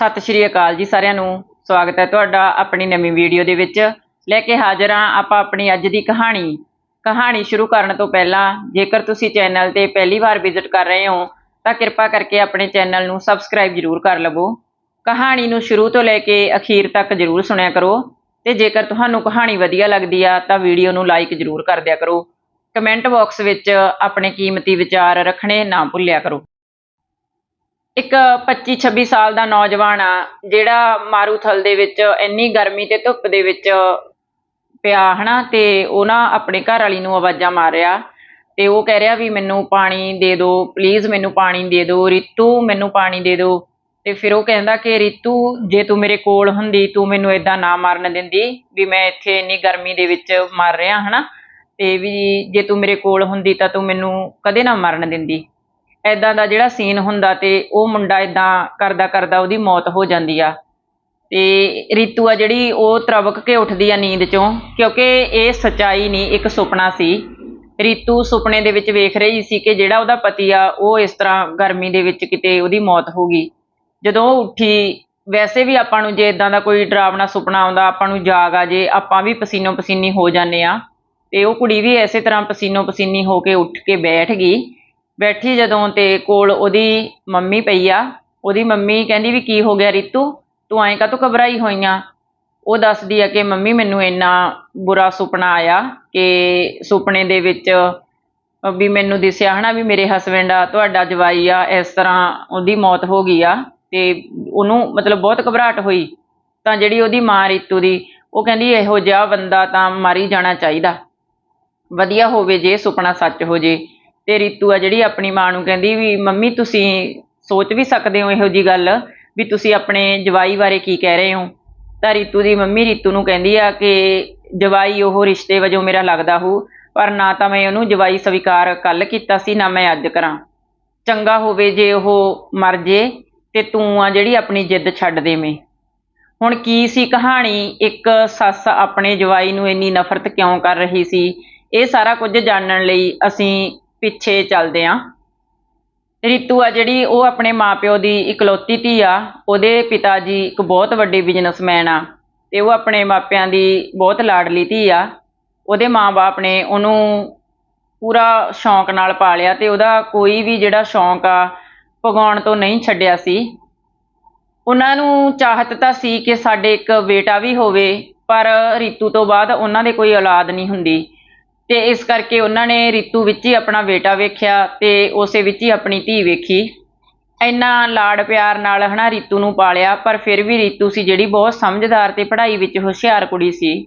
ਸਤਿ ਸ਼੍ਰੀ ਅਕਾਲ ਜੀ ਸਾਰਿਆਂ ਨੂੰ। ਸਵਾਗਤ ਹੈ ਤੁਹਾਡਾ ਆਪਣੀ ਨਵੀਂ ਵੀਡੀਓ ਦੇ ਵਿੱਚ। ਲੈ ਕੇ ਹਾਜ਼ਰ ਹਾਂ ਆਪਾਂ ਆਪਣੀ ਅੱਜ ਦੀ ਕਹਾਣੀ। ਕਹਾਣੀ ਸ਼ੁਰੂ ਕਰਨ ਤੋਂ ਪਹਿਲਾਂ ਜੇਕਰ ਤੁਸੀਂ ਚੈਨਲ ਤੇ ਪਹਿਲੀ ਵਾਰ ਵਿਜ਼ਿਟ ਕਰ ਰਹੇ ਹੋ, ਤਾਂ ਕਿਰਪਾ ਕਰਕੇ ਆਪਣੇ ਚੈਨਲ ਨੂੰ ਸਬਸਕ੍ਰਾਈਬ ਜ਼ਰੂਰ ਕਰ ਲਵੋ। ਕਹਾਣੀ ਨੂੰ ਸ਼ੁਰੂ ਤੋਂ ਲੈ ਕੇ ਅਖੀਰ ਤੱਕ ਜ਼ਰੂਰ ਸੁਣਿਆ ਕਰੋ ਤੇ ਜੇਕਰ ਤੁਹਾਨੂੰ ਕਹਾਣੀ ਵਧੀਆ ਲੱਗਦੀ ਆ, ਤਾਂ ਵੀਡੀਓ ਨੂੰ ਲਾਈਕ ਜ਼ਰੂਰ ਕਰ ਦਿਆ ਕਰੋ। ਕਮੈਂਟ ਬਾਕਸ ਵਿੱਚ ਆਪਣੇ ਕੀਮਤੀ ਵਿਚਾਰ ਰੱਖਣੇ ਨਾ ਭੁੱਲਿਆ ਕਰੋ। ਇੱਕ 25 26 ਸਾਲ ਦਾ ਨੌਜਵਾਨ ਆ, ਜਿਹੜਾ ਮਾਰੂਥਲ ਦੇ ਵਿੱਚ ਇੰਨੀ ਗਰਮੀ ਤੇ ਧੁੱਪ ਦੇ ਵਿੱਚ ਪਿਆ, ਹਨਾ, ਤੇ ਉਹ ਨਾ ਆਪਣੇ ਘਰ ਵਾਲੀ ਨੂੰ ਆਵਾਜ਼ਾਂ ਮਾਰ ਰਿਹਾ ਤੇ ਉਹ ਕਹਿ ਰਿਹਾ ਵੀ ਮੈਨੂੰ ਪਾਣੀ ਦੇ ਦਿਓ ਪਲੀਜ਼ ਮੈਨੂੰ ਪਾਣੀ ਦੇ ਦਿਓ ਰਿਤੂ ਮੈਨੂੰ ਪਾਣੀ ਦੇ ਦਿਓ ਤੇ ਫਿਰ ਉਹ ਕਹਿੰਦਾ ਕਿ ਰਿਤੂ, ਜੇ ਤੂੰ ਮੇਰੇ ਕੋਲ ਹੁੰਦੀ, ਤੂੰ ਮੈਨੂੰ ਇਦਾਂ ਨਾ ਮਾਰਨ ਦਿੰਦੀ ਵੀ ਮੈਂ ਇੱਥੇ ਇੰਨੀ ਗਰਮੀ ਦੇ ਵਿੱਚ ਮਰ ਰਿਹਾ, ਹਨਾ। ਤੇ ਵੀ ਜੇ ਤੂੰ ਮੇਰੇ ਕੋਲ ਹੁੰਦੀ ਤਾਂ ਤੂੰ ਮੈਨੂੰ ਕਦੇ ਨਾ ਮਰਨ ਦਿੰਦੀ। ਐਦਾਂ ਦਾ ਜਿਹੜਾ ਸੀਨ ਹੁੰਦਾ ਤੇ ਉਹ ਮੁੰਡਾ ਇਦਾਂ ਕਰਦਾ ਕਰਦਾ ਉਹਦੀ ਮੌਤ ਹੋ ਜਾਂਦੀ ਆ। ਤੇ ਰੀਤੂ ਆ ਜਿਹੜੀ ਉਹ ਤਰਵਕ ਕੇ ਉੱਠਦੀ ਆ ਨੀਂਦ ਚੋਂ, ਕਿਉਂਕਿ ਇਹ ਸਚਾਈ ਨਹੀਂ, ਇੱਕ ਸੁਪਨਾ ਸੀ। ਰੀਤੂ ਸੁਪਨੇ ਦੇ ਵਿੱਚ ਵੇਖ ਰਹੀ ਸੀ ਕਿ ਜਿਹੜਾ ਉਹਦਾ ਪਤੀ ਆ, ਉਹ ਇਸ ਤਰ੍ਹਾਂ ਗਰਮੀ ਦੇ ਵਿੱਚ ਕਿਤੇ ਉਹਦੀ ਮੌਤ ਹੋ ਗਈ। ਜਦੋਂ ਉਹ ਉੱਠੀ, ਵੈਸੇ ਵੀ ਆਪਾਂ ਨੂੰ ਜੇ ਇਦਾਂ ਦਾ ਕੋਈ ਡਰਾਵਣਾ ਸੁਪਨਾ ਆਉਂਦਾ, ਆਪਾਂ ਨੂੰ ਜਾਗ ਆ ਜੇ, ਆਪਾਂ ਵੀ ਪਸੀਨੋ ਪਸੀਨੀ ਹੋ ਜਾਂਦੇ ਆ। ਤੇ ਉਹ ਕੁੜੀ ਵੀ ਐਸੇ ਤਰ੍ਹਾਂ ਪਸੀਨੋ ਪਸੀਨੀ ਹੋ ਕੇ ਉੱਠ ਕੇ ਬੈਠ ਗਈ। ਬੈਠੀ ਜਦੋਂ ਤੇ ਕੋਲ ਉਹਦੀ ਮੰਮੀ ਪਈ ਆ, ਉਹਦੀ ਮੰਮੀ ਕਹਿੰਦੀ ਵੀ ਕੀ ਹੋ ਗਿਆ ਰੀਤੂ, ਤੂੰ ਐਂ ਕਾਹਤੋਂ ਘਬਰਾਈ ਹੋਈਆਂ? ਉਹ ਦੱਸਦੀ ਆ ਕਿ ਮੰਮੀ ਮੈਨੂੰ ਇੰਨਾ ਬੁਰਾ ਸੁਪਨਾ ਆਇਆ ਕਿ ਸੁਪਨੇ ਦੇ ਵਿੱਚ ਵੀ ਮੈਨੂੰ ਦਿਸਿਆ ਹਨਾ ਵੀ ਮੇਰੇ ਹਸਬੰਡ ਆ, ਤੁਹਾਡਾ ਜਵਾਈ ਆ, ਇਸ ਤਰ੍ਹਾਂ ਉਹਦੀ ਮੌਤ ਹੋ ਗਈ ਆ ਤੇ ਉਹਨੂੰ ਮਤਲਬ ਬਹੁਤ ਘਬਰਾਹਟ ਹੋਈ। ਤਾਂ ਜਿਹੜੀ ਉਹਦੀ ਮਾਂ ਰੀਤੂ ਦੀ, ਉਹ ਕਹਿੰਦੀ ਇਹੋ ਜਿਹਾ ਬੰਦਾ ਤਾਂ ਮਾਰੀ ਜਾਣਾ ਚਾਹੀਦਾ। ਵਧੀਆ ਹੋਵੇ ਜੇ, ਸੁਪਨਾ ਸੱਚ ਹੋ ਜੇ। ਤੇ ਰੀਤੂ ਆ ਜਿਹੜੀ ਆਪਣੀ ਮਾਂ ਨੂੰ ਕਹਿੰਦੀ ਵੀ, ਮੰਮੀ, ਤੁਸੀਂ ਸੋਚ ਵੀ ਸਕਦੇ ਹੋ ਇਹੋ ਜੀ ਗੱਲ ਵੀ ਤੁਸੀਂ ਆਪਣੇ ਜਵਾਈ ਬਾਰੇ ਕੀ ਕਹਿ ਰਹੇ ਹੋ? ਤਾਂ ਰੀਤੂ ਦੀ ਮੰਮੀ ਰੀਤੂ ਨੂੰ ਕਹਿੰਦੀ ਆ ਕਿ ਜਵਾਈ ਉਹ ਰਿਸ਼ਤੇ ਵਜੋਂ ਮੇਰਾ ਲੱਗਦਾ ਹੋ, ਪਰ ਨਾ ਤਾਂ ਮੈਂ ਉਹਨੂੰ ਜਵਾਈ ਸਵੀਕਾਰ ਕੱਲ ਕੀਤਾ ਸੀ, ਨਾ ਮੈਂ ਅੱਜ ਕਰਾਂ। ਚੰਗਾ ਹੋਵੇ ਜੇ ਉਹ ਮਰ ਜੇ ਤੇ ਤੂੰ ਆ ਜਿਹੜੀ ਆਪਣੀ ਜਿੱਦ ਛੱਡ ਦੇਵੇਂ। ਹੁਣ ਕੀ ਸੀ ਕਹਾਣੀ? ਇੱਕ ਸੱਸ ਆਪਣੇ ਜਵਾਈ ਨੂੰ ਇੰਨੀ ਨਫ਼ਰਤ ਕਿਉਂ ਕਰ ਰਹੀ ਸੀ? ਇਹ ਸਾਰਾ ਕੁਝ ਜਾਣਨ ਲਈ ਅਸੀਂ ਪਿੱਛੇ ਚੱਲਦੇ ਆ। ਰਿਤੂ ਆ ਜਿਹੜੀ, ਉਹ ਆਪਣੇ ਮਾਪਿਓ ਦੀ ਇਕਲੌਤੀ ਧੀ ਆ। ਉਹਦੇ ਪਿਤਾ ਜੀ ਇੱਕ ਬਹੁਤ ਵੱਡੇ ਬਿਜ਼ਨਸਮੈਨ ਆ ਤੇ ਉਹ ਆਪਣੇ ਮਾਪਿਆਂ ਦੀ ਬਹੁਤ ਲਾਡਲੀ ਧੀ ਆ। ਉਹਦੇ ਮਾਪੇ ਨੇ ਉਹਨੂੰ ਪੂਰਾ ਸ਼ੌਂਕ ਨਾਲ ਪਾਲਿਆ ਤੇ ਉਹਦਾ ਕੋਈ ਵੀ ਜਿਹੜਾ ਸ਼ੌਂਕ ਆ ਪਗਾਉਣ ਤੋਂ ਨਹੀਂ ਛੱਡਿਆ ਸੀ। ਉਹਨਾਂ ਨੂੰ ਚਾਹਤ ਤਾਂ ਸੀ ਕਿ ਸਾਡੇ ਇੱਕ ਬੇਟਾ ਵੀ ਹੋਵੇ, ਪਰ ਰੀਤੂ ਤੋਂ ਬਾਅਦ ਉਹਨਾਂ ਦੇ ਕੋਈ ਔਲਾਦ ਨਹੀਂ ਹੁੰਦੀ। ਤੇ ਇਸ ਕਰਕੇ ਉਹਨਾਂ ਨੇ ਰਿਤੂ ਵਿੱਚ ਹੀ ਆਪਣਾ ਬੇਟਾ ਵੇਖਿਆ ਤੇ ਉਸੇ ਵਿੱਚ ਹੀ ਆਪਣੀ ਧੀ ਵੇਖੀ। ਇੰਨਾ ਲਾਡ ਪਿਆਰ ਨਾਲ ਹਨਾ ਰੀਤੂ ਨੂੰ ਪਾਲਿਆ, ਪਰ ਫਿਰ ਵੀ ਰੀਤੂ ਸੀ ਜਿਹੜੀ ਬਹੁਤ ਸਮਝਦਾਰ ਤੇ ਪੜ੍ਹਾਈ ਵਿੱਚ ਹੁਸ਼ਿਆਰ ਕੁੜੀ ਸੀ।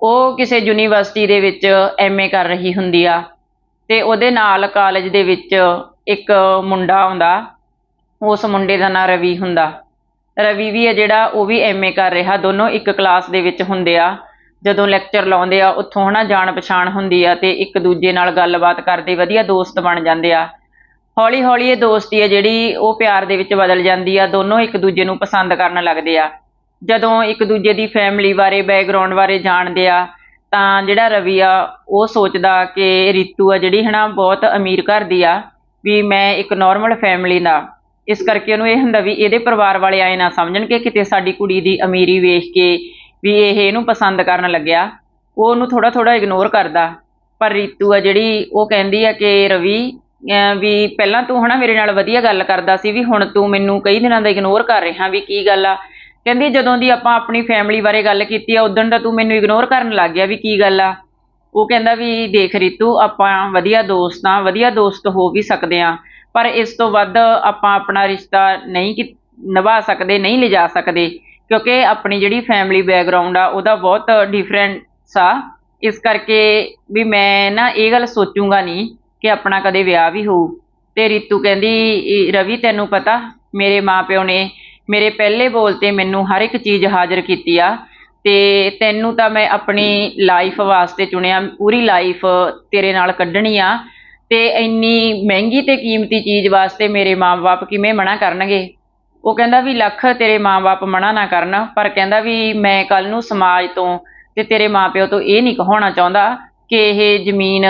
ਉਹ ਕਿਸੇ ਯੂਨੀਵਰਸਿਟੀ ਦੇ ਵਿੱਚ ਐਮਏ ਕਰ ਰਹੀ ਹੁੰਦੀ ਆ ਤੇ ਉਹਦੇ ਨਾਲ ਕਾਲਜ ਦੇ ਵਿੱਚ ਇੱਕ ਮੁੰਡਾ ਆਉਂਦਾ, ਉਸ ਮੁੰਡੇ ਦਾ ਨਾਂ ਰਵੀ ਹੁੰਦਾ। ਰਵੀ ਵੀ ਹੈ ਜਿਹੜਾ ਉਹ ਵੀ ਐਮਏ ਕਰ ਰਿਹਾ, ਦੋਨੋਂ ਇੱਕ ਕਲਾਸ ਦੇ ਵਿੱਚ ਹੁੰਦੇ ਆ। ਜਦੋਂ ਲੈਕਚਰ ਲਾਉਂਦੇ ਆ, ਉੱਥੋਂ ਹਨਾ ਜਾਣ ਪਛਾਣ ਹੁੰਦੀ ਆ ਤੇ ਇੱਕ ਦੂਜੇ ਨਾਲ ਗੱਲਬਾਤ ਕਰਦੇ ਵਧੀਆ ਦੋਸਤ ਬਣ ਜਾਂਦੇ ਆ। ਹੌਲੀ ਹੌਲੀ ਇਹ ਦੋਸਤੀ ਆ ਜਿਹੜੀ ਉਹ ਪਿਆਰ ਦੇ ਵਿੱਚ ਬਦਲ ਜਾਂਦੀ ਆ, ਦੋਨੋਂ ਇੱਕ ਦੂਜੇ ਨੂੰ ਪਸੰਦ ਕਰਨ ਲੱਗਦੇ ਆ। ਜਦੋਂ ਇੱਕ ਦੂਜੇ ਦੀ ਫੈਮਿਲੀ ਬਾਰੇ ਬੈਕਗ੍ਰਾਉਂਡ ਬਾਰੇ ਜਾਣਦੇ ਆ, ਤਾਂ ਜਿਹੜਾ ਰਵੀ ਆ, ਉਹ ਸੋਚਦਾ ਕਿ ਰੀਤੂ ਆ ਜਿਹੜੀ ਹਨਾ ਬਹੁਤ ਅਮੀਰ ਘਰ ਦੀ ਆ, ਵੀ ਮੈਂ ਇੱਕ ਨਾਰਮਲ ਫੈਮਿਲੀ ਦਾ। ਇਸ ਕਰਕੇ ਉਹਨੂੰ ਇਹ ਹੁੰਦਾ ਵੀ ਇਹਦੇ ਪਰਿਵਾਰ ਵਾਲੇ ਆਏ ਨਾ ਸਮਝਣ ਕਿ ਕਿਤੇ ਸਾਡੀ ਕੁੜੀ ਦੀ ਅਮੀਰੀ ਵੇਖ ਕੇ ਵੀ ਇਹ ਇਹਨੂੰ ਪਸੰਦ ਕਰਨ ਲੱਗਿਆ, ਉਹ ਉਹਨੂੰ ਥੋੜਾ ਥੋੜਾ ਇਗਨੋਰ ਕਰਦਾ। ਪਰ ਰੀਤੂ ਆ ਜਿਹੜੀ ਉਹ ਕਹਿੰਦੀ ਆ ਕਿ ਰਵੀ ਵੀ ਪਹਿਲਾਂ ਤੂੰ ਹਨਾ ਮੇਰੇ ਨਾਲ ਵਧੀਆ ਗੱਲ ਕਰਦਾ ਸੀ ਵੀ ਹੁਣ ਤੂੰ ਮੈਨੂੰ ਕਈ ਦਿਨਾਂ ਦਾ ਇਗਨੋਰ ਕਰ ਰਿਹਾ ਵੀ ਕੀ ਗੱਲ ਆ। ਕਹਿੰਦੀ ਜਦੋਂ ਦੀ ਆਪਾਂ ਆਪਣੀ ਫੈਮਿਲੀ ਬਾਰੇ ਗੱਲ ਕੀਤੀ ਆ, ਉਦੋਂ ਦਾ ਤੂੰ ਮੈਨੂੰ ਇਗਨੋਰ ਕਰਨ ਲੱਗ ਗਿਆ ਵੀ ਕੀ ਗੱਲ ਆ। ਉਹ ਕਹਿੰਦਾ ਵੀ ਦੇਖ ਰੀਤੂ, ਆਪਾਂ ਵਧੀਆ ਦੋਸਤ ਆ, ਵਧੀਆ ਦੋਸਤ ਹੋ ਵੀ ਸਕਦੇ ਆ, ਪਰ ਇਸ ਤੋਂ ਵੱਧ ਆਪਾਂ ਆਪਣਾ ਰਿਸ਼ਤਾ ਨਹੀਂ ਕਿ- ਨਿਭਾ ਸਕਦੇ, ਨਹੀਂ ਲਿਜਾ ਸਕਦੇ। ਕਿਉਂਕਿ ਆਪਣੀ ਜਿਹੜੀ ਫੈਮਿਲੀ ਬੈਕਗ੍ਰਾਉਂਡ ਆ, ਉਹਦਾ ਬਹੁਤ ਡਿਫਰੈਂਟ ਆ ਇਸ ਕਰਕੇ ਵੀ ਮੈਂ ਨਾ ਇਹ ਗੱਲ ਸੋਚੂੰਗਾ ਨਹੀਂ ਕਿ ਆਪਣਾ ਕਦੇ ਵਿਆਹ ਵੀ ਹੋਊ। ਤੇ ਰੀਤੂ ਕਹਿੰਦੀ ਰਵੀ, ਤੈਨੂੰ ਪਤਾ, ਮੇਰੇ ਮਾਪਿਓ ਨੇ ਮੇਰੇ ਪਹਿਲੇ ਬੋਲ ਤੇ ਮੈਨੂੰ ਹਰ ਇੱਕ ਚੀਜ਼ ਹਾਜ਼ਰ ਕੀਤੀ ਆ। ਤੇ ਤੈਨੂੰ ਤਾਂ ਮੈਂ ਆਪਣੀ ਲਾਈਫ ਵਾਸਤੇ ਚੁਣਿਆ, ਪੂਰੀ ਲਾਈਫ ਤੇਰੇ ਨਾਲ ਕੱਢਣੀ ਆ। ਤੇ ਇੰਨੀ ਮਹਿੰਗੀ ਤੇ ਕੀਮਤੀ ਚੀਜ਼ ਵਾਸਤੇ ਮੇਰੇ ਮਾਪੇ ਕਿਵੇਂ ਮਨਾ ਕਰਨਗੇ? ਉਹ ਕਹਿੰਦਾ ਵੀ ਲੱਖ ਤੇਰੇ ਮਾਪੇ ਮਨਾ ਨਾ ਕਰਨ, ਪਰ ਕਹਿੰਦਾ ਵੀ ਮੈਂ ਕੱਲ ਨੂੰ ਸਮਾਜ ਤੋਂ ਤੇ ਤੇਰੇ ਮਾਪਿਓ ਤੋਂ ਇਹ ਨਹੀਂ ਕਹਾਉਣਾ ਚਾਹੁੰਦਾ ਕਿ ਇਹ ਜ਼ਮੀਨ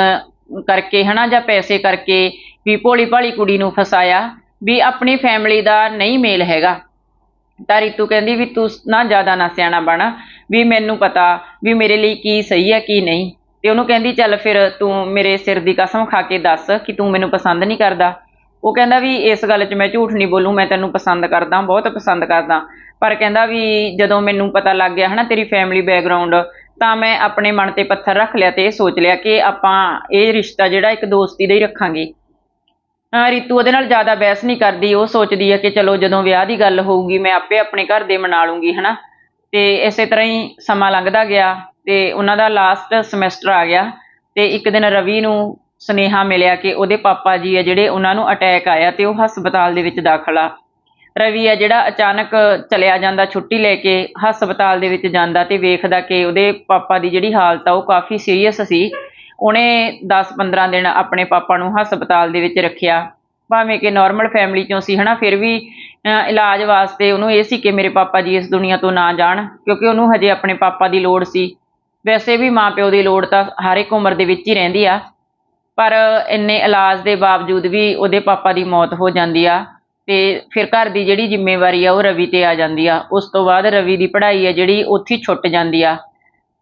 ਕਰਕੇ ਹਨਾ ਜਾਂ ਪੈਸੇ ਕਰਕੇ ਵੀ ਭੋਲੀ ਭਾਲੀ ਕੁੜੀ ਨੂੰ ਫਸਾਇਆ, ਵੀ ਆਪਣੀ ਫੈਮਿਲੀ ਦਾ ਨਹੀਂ ਮੇਲ ਹੈਗਾ। ਤਾਂ ਰੀਤੂ ਕਹਿੰਦੀ ਵੀ ਤੂੰ ਨਾ ਜ਼ਿਆਦਾ ਨਾ ਸਿਆਣਾ ਬਣ, ਵੀ ਮੈਨੂੰ ਪਤਾ ਵੀ ਮੇਰੇ ਲਈ ਕੀ ਸਹੀ ਹੈ, ਕੀ ਨਹੀਂ। ਤੇ ਉਹਨੂੰ ਕਹਿੰਦੀ, ਚੱਲ ਫਿਰ ਤੂੰ ਮੇਰੇ ਸਿਰ ਦੀ ਕਸਮ ਖਾ ਕੇ ਦੱਸ ਕਿ ਤੂੰ ਮੈਨੂੰ ਪਸੰਦ ਨਹੀਂ ਕਰਦਾ। ਉਹ ਕਹਿੰਦਾ ਵੀ ਇਸ ਗੱਲ 'ਚ ਮੈਂ ਝੂਠ ਨਹੀਂ ਬੋਲੂ, ਮੈਂ ਤੈਨੂੰ ਪਸੰਦ ਕਰਦਾ, ਬਹੁਤ ਪਸੰਦ ਕਰਦਾ। ਪਰ ਕਹਿੰਦਾ ਵੀ ਜਦੋਂ ਮੈਨੂੰ ਪਤਾ ਲੱਗ ਗਿਆ ਹਨਾ ਤੇਰੀ ਫੈਮਿਲੀ ਬੈਕਗ੍ਰਾਉਂਡ ਤਾਂ ਮੈਂ ਆਪਣੇ ਮਨ ਤੇ ਪੱਥਰ ਰੱਖ ਲਿਆ ਤੇ ਇਹ ਸੋਚ ਲਿਆ ਕਿ ਆਪਾਂ ਇਹ ਰਿਸ਼ਤਾ ਜਿਹੜਾ ਇੱਕ ਦੋਸਤੀ ਦਾ ਹੀ ਰੱਖਾਂਗੇ। ਰਿਤੂ ਉਹਦੇ ਨਾਲ ਜ਼ਿਆਦਾ ਬਹਿਸ ਨਹੀਂ ਕਰਦੀ, ਉਹ ਸੋਚਦੀ ਹੈ ਕਿ ਚਲੋ ਜਦੋਂ ਵਿਆਹ ਦੀ ਗੱਲ ਹੋਊਗੀ ਮੈਂ ਆਪੇ ਆਪਣੇ ਘਰ ਦੇ ਮਨਾ ਲੂੰਗੀ ਹਨਾ। ਤੇ ਇਸੇ ਤਰ੍ਹਾਂ ਹੀ ਸਮਾਂ ਲੰਘਦਾ ਗਿਆ ਤੇ ਉਹਨਾਂ ਦਾ ਲਾਸਟ ਸਮੈਸਟਰ ਆ ਗਿਆ ਤੇ ਇੱਕ ਦਿਨ ਰਵੀ ਨੂੰ ਸੁਨੇਹਾ ਮਿਲਿਆ ਕਿ ਉਹਦੇ ਪਾਪਾ ਜੀ ਆ ਜਿਹੜੇ ਉਹਨਾਂ ਨੂੰ ਅਟੈਕ ਆਇਆ ਤੇ ਉਹ ਹਸਪਤਾਲ ਦੇ ਵਿੱਚ ਦਾਖਲ ਆ। ਰਵੀ ਆ ਜਿਹੜਾ ਅਚਾਨਕ ਚਲਿਆ ਜਾਂਦਾ, ਛੁੱਟੀ ਲੈ ਕੇ ਹਸਪਤਾਲ ਦੇ ਵਿੱਚ ਜਾਂਦਾ ਤੇ ਵੇਖਦਾ ਕਿ ਉਹਦੇ ਪਾਪਾ ਦੀ ਜਿਹੜੀ ਹਾਲਤ ਆ ਉਹ ਕਾਫੀ ਸੀਰੀਅਸ ਸੀ। ਉਹਨੇ 10-15 ਦਿਨ ਆਪਣੇ ਪਾਪਾ ਨੂੰ ਹਸਪਤਾਲ ਦੇ ਵਿੱਚ ਰੱਖਿਆ। ਭਾਵੇਂ ਕਿ ਨਾਰਮਲ ਫੈਮਿਲੀ ਚੋਂ ਸੀ, ਹਨਾ, ਫਿਰ ਵੀ, ਅਹ, ਇਲਾਜ ਵਾਸਤੇ ਉਹਨੂੰ ਇਹ ਸੀ ਕਿ ਮੇਰੇ ਪਾਪਾ ਜੀ ਇਸ ਦੁਨੀਆ ਤੋਂ ਨਾ ਜਾਣ, ਕਿਉਂਕਿ ਉਹਨੂੰ ਹਜੇ ਆਪਣੇ ਪਾਪਾ ਦੀ ਲੋੜ ਸੀ। ਵੈਸੇ ਵੀ ਮਾਪਿਓ ਦੀ ਲੋੜ ਤਾਂ ਹਰ ਇੱਕ ਉਮਰ ਦੇ ਵਿੱਚ ਹੀ ਰਹਿੰਦੀ ਆ। ਪਰ ਇੰਨੇ ਇਲਾਜ ਦੇ ਬਾਵਜੂਦ ਵੀ ਉਹਦੇ ਪਾਪਾ ਦੀ ਮੌਤ ਹੋ ਜਾਂਦੀ ਆ ਤੇ ਫਿਰ ਘਰ ਦੀ ਜਿਹੜੀ ਜ਼ਿੰਮੇਵਾਰੀ ਆ ਉਹ ਰਵੀ ਤੇ ਆ ਜਾਂਦੀ ਆ। ਉਸ ਤੋਂ ਬਾਅਦ ਰਵੀ ਦੀ ਪੜ੍ਹਾਈ ਆ ਜਿਹੜੀ ਉੱਥੇ ਛੁੱਟ ਜਾਂਦੀ ਆ।